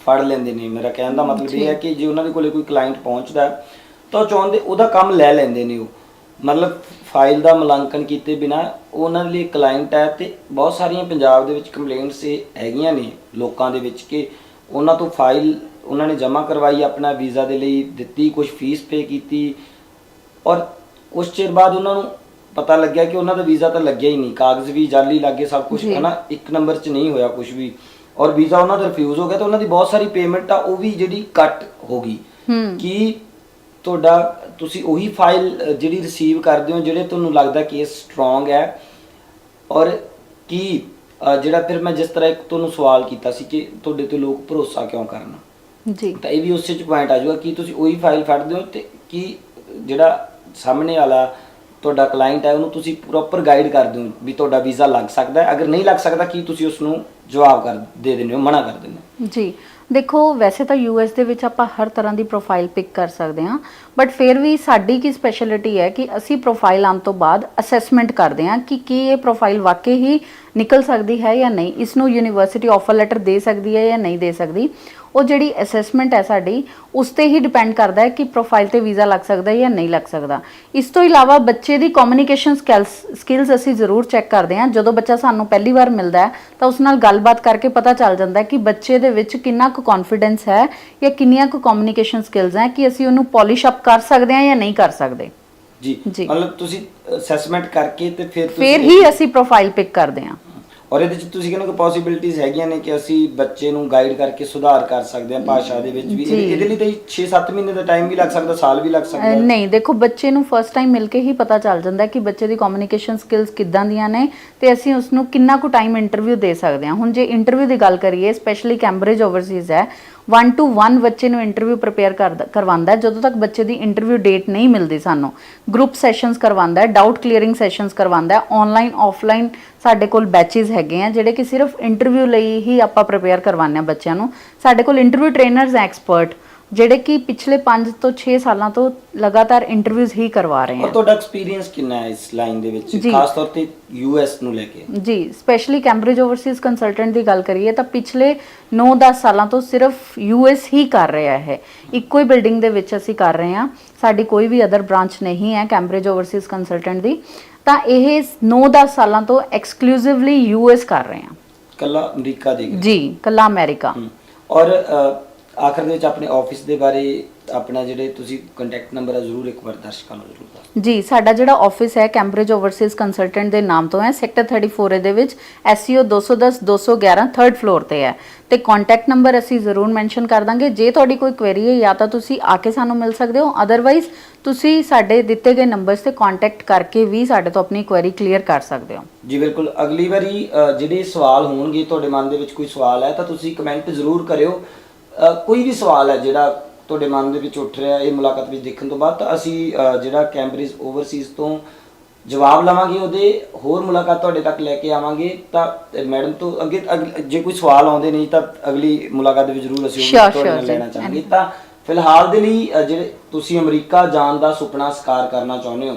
ਫੜ ਲੈਂਦੇ ਨੇ। ਮੇਰਾ ਕਹਿਣ ਦਾ ਮਤਲਬ ਇਹ ਹੈ ਕਿ ਜੇ ਉਹਨਾਂ ਦੇ ਕੋਲੇ ਕੋਈ ਕਲਾਇੰਟ ਪਹੁੰਚਦਾ ਹੈ, ਤਾਂ ਉਹ ਚਾਹੁੰਦੇ ਉਹਦਾ ਕੰਮ ਲੈ ਲੈਂਦੇ ਨੇ ਉਹ। ਮਤਲਬ ਫਾਈਲ ਦਾ ਮੁਲਾਂਕਣ ਕੀਤੇ ਬਿਨਾ ਉਹਨਾਂ ਦੇ ਲਈ ਕਲਾਇੰਟ ਹੈ ਤੇ ਬਹੁਤ ਸਾਰੀਆਂ ਪੰਜਾਬ ਦੇ ਵਿੱਚ ਕੰਪਲੇਂਟਸ ਇਹ ਹੈਗੀਆਂ ਨੇ ਲੋਕਾਂ ਦੇ ਵਿੱਚ ਕਿ ਉਹਨਾਂ ਤੋਂ ਫਾਈਲ ਉਹਨਾਂ ਨੇ ਜਮ੍ਹਾਂ ਕਰਵਾਈ ਆਪਣਾ ਵੀਜ਼ਾ ਦੇ ਲਈ ਦਿੱਤੀ ਕੁਝ ਫੀਸ ਪੇ ਕੀਤੀ ਔਰ ਕੁਝ ਚਿਰ ਬਾਅਦ ਉਹਨਾਂ ਨੂੰ ਪਤਾ ਲੱਗਿਆ ਕਿ ਉਹਨਾਂ ਦਾ ਵੀਜ਼ਾ ਤਾਂ ਲੱਗਿਆ ਹੀ ਨਹੀਂ। ਕਾਗਜ਼ ਵੀ ਜਾਲੀ ਲੱਗੇ ਸਭ ਕੁਝ ਜੀ। ਹੈ ਨਾ ਇੱਕ ਨੰਬਰ 'ਚ ਨਹੀਂ ਹੋਇਆ ਕੁਝ ਵੀ। ਔਰ ਵੀਜ਼ਾ ਉਹਨਾਂ ਦਾ ਰਿਫਿਊਜ਼ ਹੋ ਗਿਆ ਤਾਂ ਉਹਨਾਂ ਦੀ ਬਹੁਤ ਸਾਰੀ ਪੇਮੈਂਟ ਆ ਉਹ ਵੀ ਜਿਹੜੀ ਕੱਟ ਹੋ ਗਈ। ਹੂੰ। ਕੀ ਤੁਹਾਡਾ ਤੁਸੀਂ ਉਹੀ ਫਾਈਲ ਜਿਹੜੀ ਰਿਸੀਵ ਕਰਦੇ ਹੋ ਜਿਹੜੇ ਤੁਹਾਨੂੰ ਲੱਗਦਾ ਕਿ ਇਹ ਸਟਰੋਂਗ ਹੈ? ਔਰ ਕੀ ਅ, ਜਿਹੜਾ ਫਿਰ ਮੈਂ ਜਿਸ ਤਰ੍ਹਾਂ ਇੱਕ ਤੁਹਾਨੂੰ ਸਵਾਲ ਕੀਤਾ ਸੀ ਕਿ ਤੁਹਾਡੇ ਤੇ ਲੋਕ ਭਰੋਸਾ ਕਿਉਂ ਕਰਨ? ਜੀ। ਤਾਂ ਇਹ ਵੀ ਉਸੇ ਚ ਪੁਆਇੰਟ ਆ ਜਾਊਗਾ ਕਿ ਤੁਸੀਂ ਉਹੀ ਫਾਈਲ ਫੜਦੇ ਹੋ ਤੇ ਕੀ ਜਿਹੜਾ ਸਾਹਮਣੇ ਵਾਲਾ ਤੁਹਾਡਾ ਕਲਾਇੰਟ ਹੈ, ਉਹਨੂੰ ਤੁਸੀਂ ਪ੍ਰੋਪਰ ਗਾਈਡ ਕਰਦੇ ਹੋ ਵੀ ਤੁਹਾਡਾ ਵੀਜ਼ਾ ਲੱਗ ਸਕਦਾ ਹੈ। ਅਗਰ ਨਹੀਂ ਲੱਗ ਸਕਦਾ, ਕੀ ਤੁਸੀਂ ਉਸ ਨੂੰ ਜਵਾਬ ਕਰ, ਦੇ ਦਿੰਦੇ ਹੋ, ਮਨਾ ਕਰ ਦਿੰਦੇ ਹੋ? ਜੀ। ਦੇਖੋ, ਵੈਸੇ ਤਾਂ ਯੂਐਸ ਦੇ ਵਿੱਚ ਆਪਾਂ ਹਰ ਤਰ੍ਹਾਂ ਦੀ ਪ੍ਰੋਫਾਈਲ ਪਿਕ ਕਰ ਸਕਦੇ ਹਾਂ ਬਟ ਫਿਰ ਵੀ ਸਾਡੀ ਕੀ ਸਪੈਸ਼ਲਿਟੀ ਹੈ ਕਿ ਅਸੀਂ ਪ੍ਰੋਫਾਈਲ ਆਉਣ ਤੋਂ ਬਾਅਦ ਅਸੈਸਮੈਂਟ ਕਰਦੇ ਹਾਂ ਕਿ ਕੀ ਇਹ ਪ੍ਰੋਫਾਈਲ ਵਾਕਈ ਹੀ ਨਿਕਲ ਸਕਦੀ ਹੈ ਜਾਂ ਨਹੀਂ। ਇਸ ਨੂੰ ਯੂਨੀਵਰਸਿਟੀ ਆਫਰ ਲੈਟਰ ਦੇ ਸਕਦੀ ਹੈ ਜਾਂ ਨਹੀਂ ਦੇ ਸਕਦੀ। ਉਹ ਜਿਹੜੀ ਅਸੈਸਮੈਂਟ ਹੈ ਸਾਡੀ ਉਸ ਤੇ ਹੀ ਡਿਪੈਂਡ ਕਰਦਾ ਹੈ ਕਿ ਪ੍ਰੋਫਾਈਲ ਤੇ ਵੀਜ਼ਾ ਲੱਗ ਸਕਦਾ ਹੈ ਜਾਂ ਨਹੀਂ ਲੱਗ ਸਕਦਾ। ਇਸ ਤੋਂ ਇਲਾਵਾ ਬੱਚੇ ਦੀ ਕਮਿਊਨੀਕੇਸ਼ਨ ਸਕਿੱਲਸ ਅਸੀਂ ਜ਼ਰੂਰ ਚੈੱਕ ਕਰਦੇ ਹਾਂ। ਜਦੋਂ ਬੱਚਾ ਸਾਨੂੰ ਪਹਿਲੀ ਵਾਰ ਮਿਲਦਾ ਹੈ ਤਾਂ ਉਸ ਨਾਲ ਗੱਲਬਾਤ ਕਰਕੇ ਪਤਾ ਚੱਲ ਜਾਂਦਾ ਹੈ ਕਿ ਬੱਚੇ ਦੇ ਵਿੱਚ ਕਿੰਨਾ ਕੁ ਕੌਨਫੀਡੈਂਸ ਹੈ ਜਾਂ ਕਿੰਨੀਆਂ ਕੁ ਕਮਿਊਨੀਕੇਸ਼ਨ ਸਕਿੱਲਸ ਹੈ ਕਿ ਅਸੀਂ ਉਹਨੂੰ ਪਾਲਿਸ਼ ਅਪ ਕਰ ਸਕਦੇ ਹਾਂ ਜਾਂ ਨਹੀਂ ਕਰ ਸਕਦੇ। ਜੀ। ਮਤਲਬ ਤੁਸੀਂ ਅਸੈਸਮੈਂਟ ਕਰਕੇ ਤੇ ਫਿਰ ਫਿਰ ਹੀ ਅਸੀਂ ਪ੍ਰੋਫਾਈਲ ਪਿਕ ਕਰਦੇ ਹਾਂ। ਔਰ ਇਹਦੇ ਚ ਤੁਸੀਂ ਕਹਿੰਦੇ ਕਿ ਪੋਸਿਬਿਲਿਟੀਆਂ ਹੈਗੀਆਂ ਨੇ ਕਿ ਅਸੀਂ ਬੱਚੇ ਨੂੰ ਗਾਈਡ ਕਰਕੇ ਸੁਧਾਰ ਕਰ ਸਕਦੇ ਹਾਂ ਭਾਸ਼ਾ ਦੇ ਵਿੱਚ ਵੀ। ਇਹਦੇ ਇਹਦੇ ਲਈ ਤਾਂ 6-7 ਮਹੀਨੇ ਦਾ ਟਾਈਮ ਵੀ ਲੱਗ ਸਕਦਾ ਸਾਲ ਵੀ ਲੱਗ ਸਕਦਾ ਅਹ। ਨਹੀਂ ਦੇਖੋ ਬੱਚੇ ਨੂੰ ਫਸਟ ਟਾਈਮ ਮਿਲ ਕੇ ਹੀ ਪਤਾ ਚੱਲ ਜਾਂਦਾ ਹੈ ਕਿ ਬੱਚੇ ਦੀ ਕਮਿਊਨੀਕੇਸ਼ਨ ਸਕਿੱਲਸ ਕਿੱਦਾਂ ਦੀਆਂ ਨੇ ਤੇ ਅਸੀਂ ਉਸ ਨੂੰ ਕਿੰਨਾ ਕੁ ਟਾਈਮ ਇੰਟਰਵਿਊ ਦੇ ਸਕਦੇ ਹਾਂ ਹੁਣ ਜੇ ਇੰਟਰਵਿਊ ਦੀ ਗੱਲ ਕਰੀਏ ਸਪੈਸ਼ਲੀ ਕੈਂਬਰਿਜ ਓਵਰਸੀਜ਼ ਹੈ 1 ਟੂ 1 ਬੱਚੇ ਨੂੰ ਇੰਟਰਵਿਊ ਪ੍ਰਿਪੇਅਰ ਕਰਵਾਉਂਦਾ ਜਦੋਂ ਤੱਕ ਬੱਚੇ ਦੀ ਇੰਟਰਵਿਊ ਡੇਟ ਨਹੀਂ ਮਿਲਦੀ ਸਾਨੂੰ ਗਰੁੱਪ ਸੈਸ਼ਨਸ ਕਰਵਾਉਂਦਾ ਹੈ ਡਾਊਟ ਕਲੀਅਰਿੰਗ ਸੈਸ਼ਨਸ ਕਰਵਾਉਂਦਾ ਹੈ। ਆਨਲਾਈਨ ਆਫਲਾਈਨ ਸਾਡੇ ਕੋਲ ਬੈਚਸ ਹੈਗੇ ਆ, ਜਿਹੜੇ ਕਿ ਸਿਰਫ ਇੰਟਰਵਿਊ ਲਈ ਹੀ ਆਪਾਂ ਪ੍ਰਪੇਅਰ ਕਰਵਾਉਂਦੇ ਹਾਂ ਬੱਚਿਆਂ ਨੂੰ। ਸਾਡੇ ਕੋਲ ਇੰਟਰਵਿਊ ਟ੍ਰੇਨਰਸ ਐਕਸਪਰਟ ਜਿਹੜੇ ਕਿ ਪਿਛਲੇ 5 ਤੋਂ 6 ਸਾਲਾਂ ਤੋਂ ਲਗਾਤਾਰ ਇੰਟਰਵਿਊਜ਼ ਹੀ ਕਰਵਾ ਰਹੇ ਔਰ ਹਨ ਤੁਹਾਡਾ ਐਕਸਪੀਰੀਅੰਸ ਕਿੰਨਾ ਹੈ ਇਸ ਲਾਈਨ ਦੇ ਵਿੱਚ? ਜੀ। ਖਾਸ ਤੌਰ ਤੇ ਯੂਐਸ ਨੂੰ ਲੈ ਕੇ। ਜੀ ਸਪੈਸ਼ਲੀ ਕੈਂਬਰਿਜ ਓਵਰਸੀਜ਼ ਕੰਸਲਟੈਂਟ ਦੀ ਗੱਲ ਕਰੀਏ ਤਾਂ ਪਿਛਲੇ 9-10 ਸਾਲਾਂ ਤੋਂ ਸਿਰਫ ਯੂਐਸ ਹੀ ਕਰ ਰਿਹਾ ਹੈ। ਇੱਕੋ ਹੀ ਬਿਲਡਿੰਗ ਦੇ ਵਿੱਚ ਅਸੀਂ ਕਰ ਰਹੇ ਹਾਂ। ਸਾਡੀ ਕੋਈ ਵੀ ਅਦਰ ਬ੍ਰਾਂਚ ਨਹੀਂ ਹੈ ਕੈਂਬਰਿਜ ਓਵਰਸੀਜ਼ ਕੰਸਲਟੈਂਟ ਦੀ। ਤਾਂ ਇਹ 9-10 ਸਾਲਾਂ ਤੋਂ ਐਕਸਕਲੂਸਿਵਲੀ ਯੂਐਸ ਕਰ ਰਹੇ ਹਾਂ। ਕੱਲਾ ਅਮਰੀਕਾ ਦੇ ਜੀ ਕੱਲਾ ਅਮਰੀਕਾ। ਹਮ, ਔਰ ਅ, ਆਖਰ ਦੇ ਵਿੱਚ ਆਪਣੇ ਆਫਿਸ ਦੇ ਬਾਰੇ ਆਪਣਾ ਜਿਹੜੇ ਤੁਸੀਂ ਕੰਟੈਕਟ ਨੰਬਰ ਹੈ ਜ਼ਰੂਰ ਇੱਕ ਵਾਰ ਦਰਸ਼ਕਾਂ ਨੂੰ ਜ਼ਰੂਰ ਦੱਸੋ ਜੀ ਸਾਡਾ ਜਿਹੜਾ ਆਫਿਸ ਹੈ ਕੈਂਬਰਿਜ ਓਵਰਸੀਜ਼ ਕੰਸਲਟੈਂਟ ਦੇ ਨਾਮ ਤੋਂ ਹੈ। ਸੈਕਟਰ 34 ਦੇ ਵਿੱਚ SEO 210 211 3rd ਫਲੋਰ ਤੇ ਹੈ। ਤੇ ਕੰਟੈਕਟ ਨੰਬਰ ਅਸੀਂ ਜ਼ਰੂਰ ਮੈਂਸ਼ਨ ਕਰ ਦਾਂਗੇ। ਜੇ ਤੁਹਾਡੀ ਕੋਈ ਕੁਐਰੀ ਹੈ ਜਾਂ ਤਾਂ ਤੁਸੀਂ ਆ ਕੇ ਸਾਨੂੰ ਮਿਲ ਸਕਦੇ ਹੋ। ਅਦਰਵਾਈਜ਼ ਤੁਸੀਂ ਸਾਡੇ ਦਿੱਤੇ ਗਏ ਨੰਬਰਸ ਤੇ ਕੰਟੈਕਟ ਕਰਕੇ ਵੀ ਸਾਡੇ ਤੋਂ ਆਪਣੀ ਕੁਐਰੀ ਕਲੀਅਰ ਕਰ ਸਕਦੇ ਹੋ। ਜੀ ਬਿਲਕੁਲ। ਅਗਲੀ ਵਾਰੀ ਅ, ਜਿਹੜੇ ਸਵਾਲ ਹੋਣਗੇ ਤੁਹਾਡੇ ਮਨ ਦੇ ਵਿੱਚ ਕੋਈ ਸਵਾਲ ਹੈ ਤਾਂ ਤੁਸੀਂ ਕਮੈਂਟ ਜ਼ਰੂਰ ਕਰਿਓ। ਅ, ਕੋਈ ਵੀ ਸਵਾਲ ਹੈ ਜਿਹੜਾ ਤੁਹਾਡੇ ਮਨ ਦੇ ਵਿੱਚ ਉੱਠ ਰਿਹਾ ਇਹ ਮੁਲਾਕਾਤ ਵਿੱਚ ਦੇਖਣ ਤੋਂ ਬਾਅਦ ਤਾਂ ਅਸੀਂ ਅ, ਜਿਹੜਾ ਕੈਂਬਰਿਜ ਓਵਰਸੀਜ਼ ਤੋਂ ਜਵਾਬ ਲਵਾਂਗੇ ਉਹਦੇ ਹੋਰ ਮੁਲਾਕਾਤ ਤੁਹਾਡੇ ਤੱਕ ਲੈ ਕੇ ਆਵਾਂਗੇ ਤਾਂ ਮੈਡਮ ਤੋਂ ਅੱਗੇ ਅਗ- ਜੇ ਕੋਈ ਸਵਾਲ ਆਉਂਦੇ ਨਹੀਂ ਤਾਂ ਅਗਲੀ ਮੁਲਾਕਾਤ ਦੇ ਵਿੱਚ ਜ਼ਰੂਰ ਅਸੀਂ ਉਹ Sure, ਤੁਹਾਡੇ ਨਾਲ ਲੈਣਾ। ਚਾਹਾਂਗੇ ਤਾਂ ਫਿਲਹਾਲ ਦੇ ਲਈ ਅ, ਜਿਹੜੇ ਤੁਸੀਂ ਅਮਰੀਕਾ ਜਾਣ ਦਾ ਸੁਪਨਾ ਸਾਕਾਰ ਕਰਨਾ ਚਾਹੁੰਦੇ ਹੋ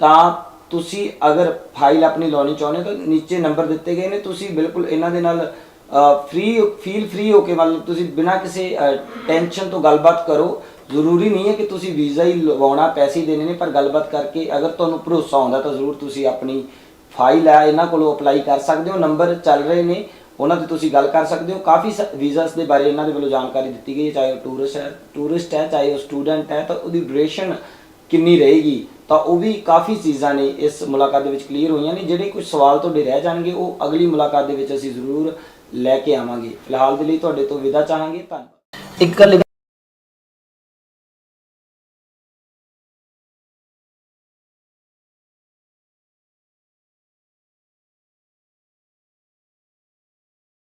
ਤਾਂ ਤੁਸੀਂ ਅਗਰ ਫਾਈਲ ਆਪਣੀ ਲਾਉਣੀ ਚਾਹੁੰਦੇ ਹੋ ਤਾਂ ਨੀਚੇ ਨੰਬਰ ਦਿੱਤੇ ਗਏ ਨੇ ਤੁਸੀਂ ਬਿਲਕੁਲ ਇਹਨਾਂ ਦੇ ਨਾਲ ਫ੍ਰੀ ਫੀਲ ਫ੍ਰੀ ਹੋ ਕੇ ਮਤਲਬ ਤੁਸੀਂ ਬਿਨਾਂ ਕਿਸੇ ਟੈਨਸ਼ਨ ਤੋਂ ਗੱਲਬਾਤ ਕਰੋ। ਜ਼ਰੂਰੀ ਨਹੀਂ ਹੈ ਕਿ ਤੁਸੀਂ ਵੀਜ਼ਾ ਹੀ ਲਵਾਉਣਾ, ਪੈਸੇ ਦੇਣੇ ਨੇ, ਪਰ ਗੱਲਬਾਤ ਕਰਕੇ ਅਗਰ ਤੁਹਾਨੂੰ ਭਰੋਸਾ ਆਉਂਦਾ ਤਾਂ ਜ਼ਰੂਰ ਤੁਸੀਂ ਆਪਣੀ ਫਾਈਲ ਹੈ ਇਹਨਾਂ ਕੋਲੋਂ ਅਪਲਾਈ ਕਰ ਸਕਦੇ ਹੋ। ਨੰਬਰ ਚੱਲ ਰਹੇ ਨੇ, ਉਹਨਾਂ ਤੇ ਤੁਸੀਂ ਗੱਲ ਕਰ ਸਕਦੇ ਹੋ। ਕਾਫੀ ਵੀਜ਼ਾਸ ਦੇ ਬਾਰੇ ਇਹਨਾਂ ਦੇ ਵੱਲੋਂ ਜਾਣਕਾਰੀ ਦਿੱਤੀ ਗਈ ਹੈ, ਚਾਹੇ ਉਹ ਟੂਰਿਸਟ ਹੈ ਟੂਰਿਸਟ ਹੈ, ਚਾਹੇ ਉਹ ਸਟੂਡੈਂਟ ਹੈ, ਤਾਂ ਉਹਦੀ ਡਿਊਰੇਸ਼ਨ ਕਿੰਨੀ ਰਹੇਗੀ, ਤਾਂ ਉਹ ਵੀ ਕਾਫੀ ਚੀਜ਼ਾਂ ਨੇ ਇਸ ਮੁਲਾਕਾਤ ਦੇ ਵਿੱਚ ਕਲੀਅਰ ਹੋਈਆਂ ਨੇ। ਜਿਹੜੇ ਕੁਝ ਸਵਾਲ ਤੁਹਾਡੇ ਰਹਿ ਜਾਣਗੇ, ਉਹ ਅਗਲੀ ਮੁਲਾਕਾਤ ਦੇ ਵਿੱਚ ਅਸੀਂ ਜ਼ਰੂਰ ਲੈ ਕੇ ਆਵਾਂਗੇ। ਫਿਲਹਾਲ ਦੇ ਲਈ ਤੁਹਾਡੇ ਤੋਂ ਵਿਦਾ ਚਾਹਾਂਗੇ। ਧੰਨਵਾਦ। ਇੱਕ ਗੱਲ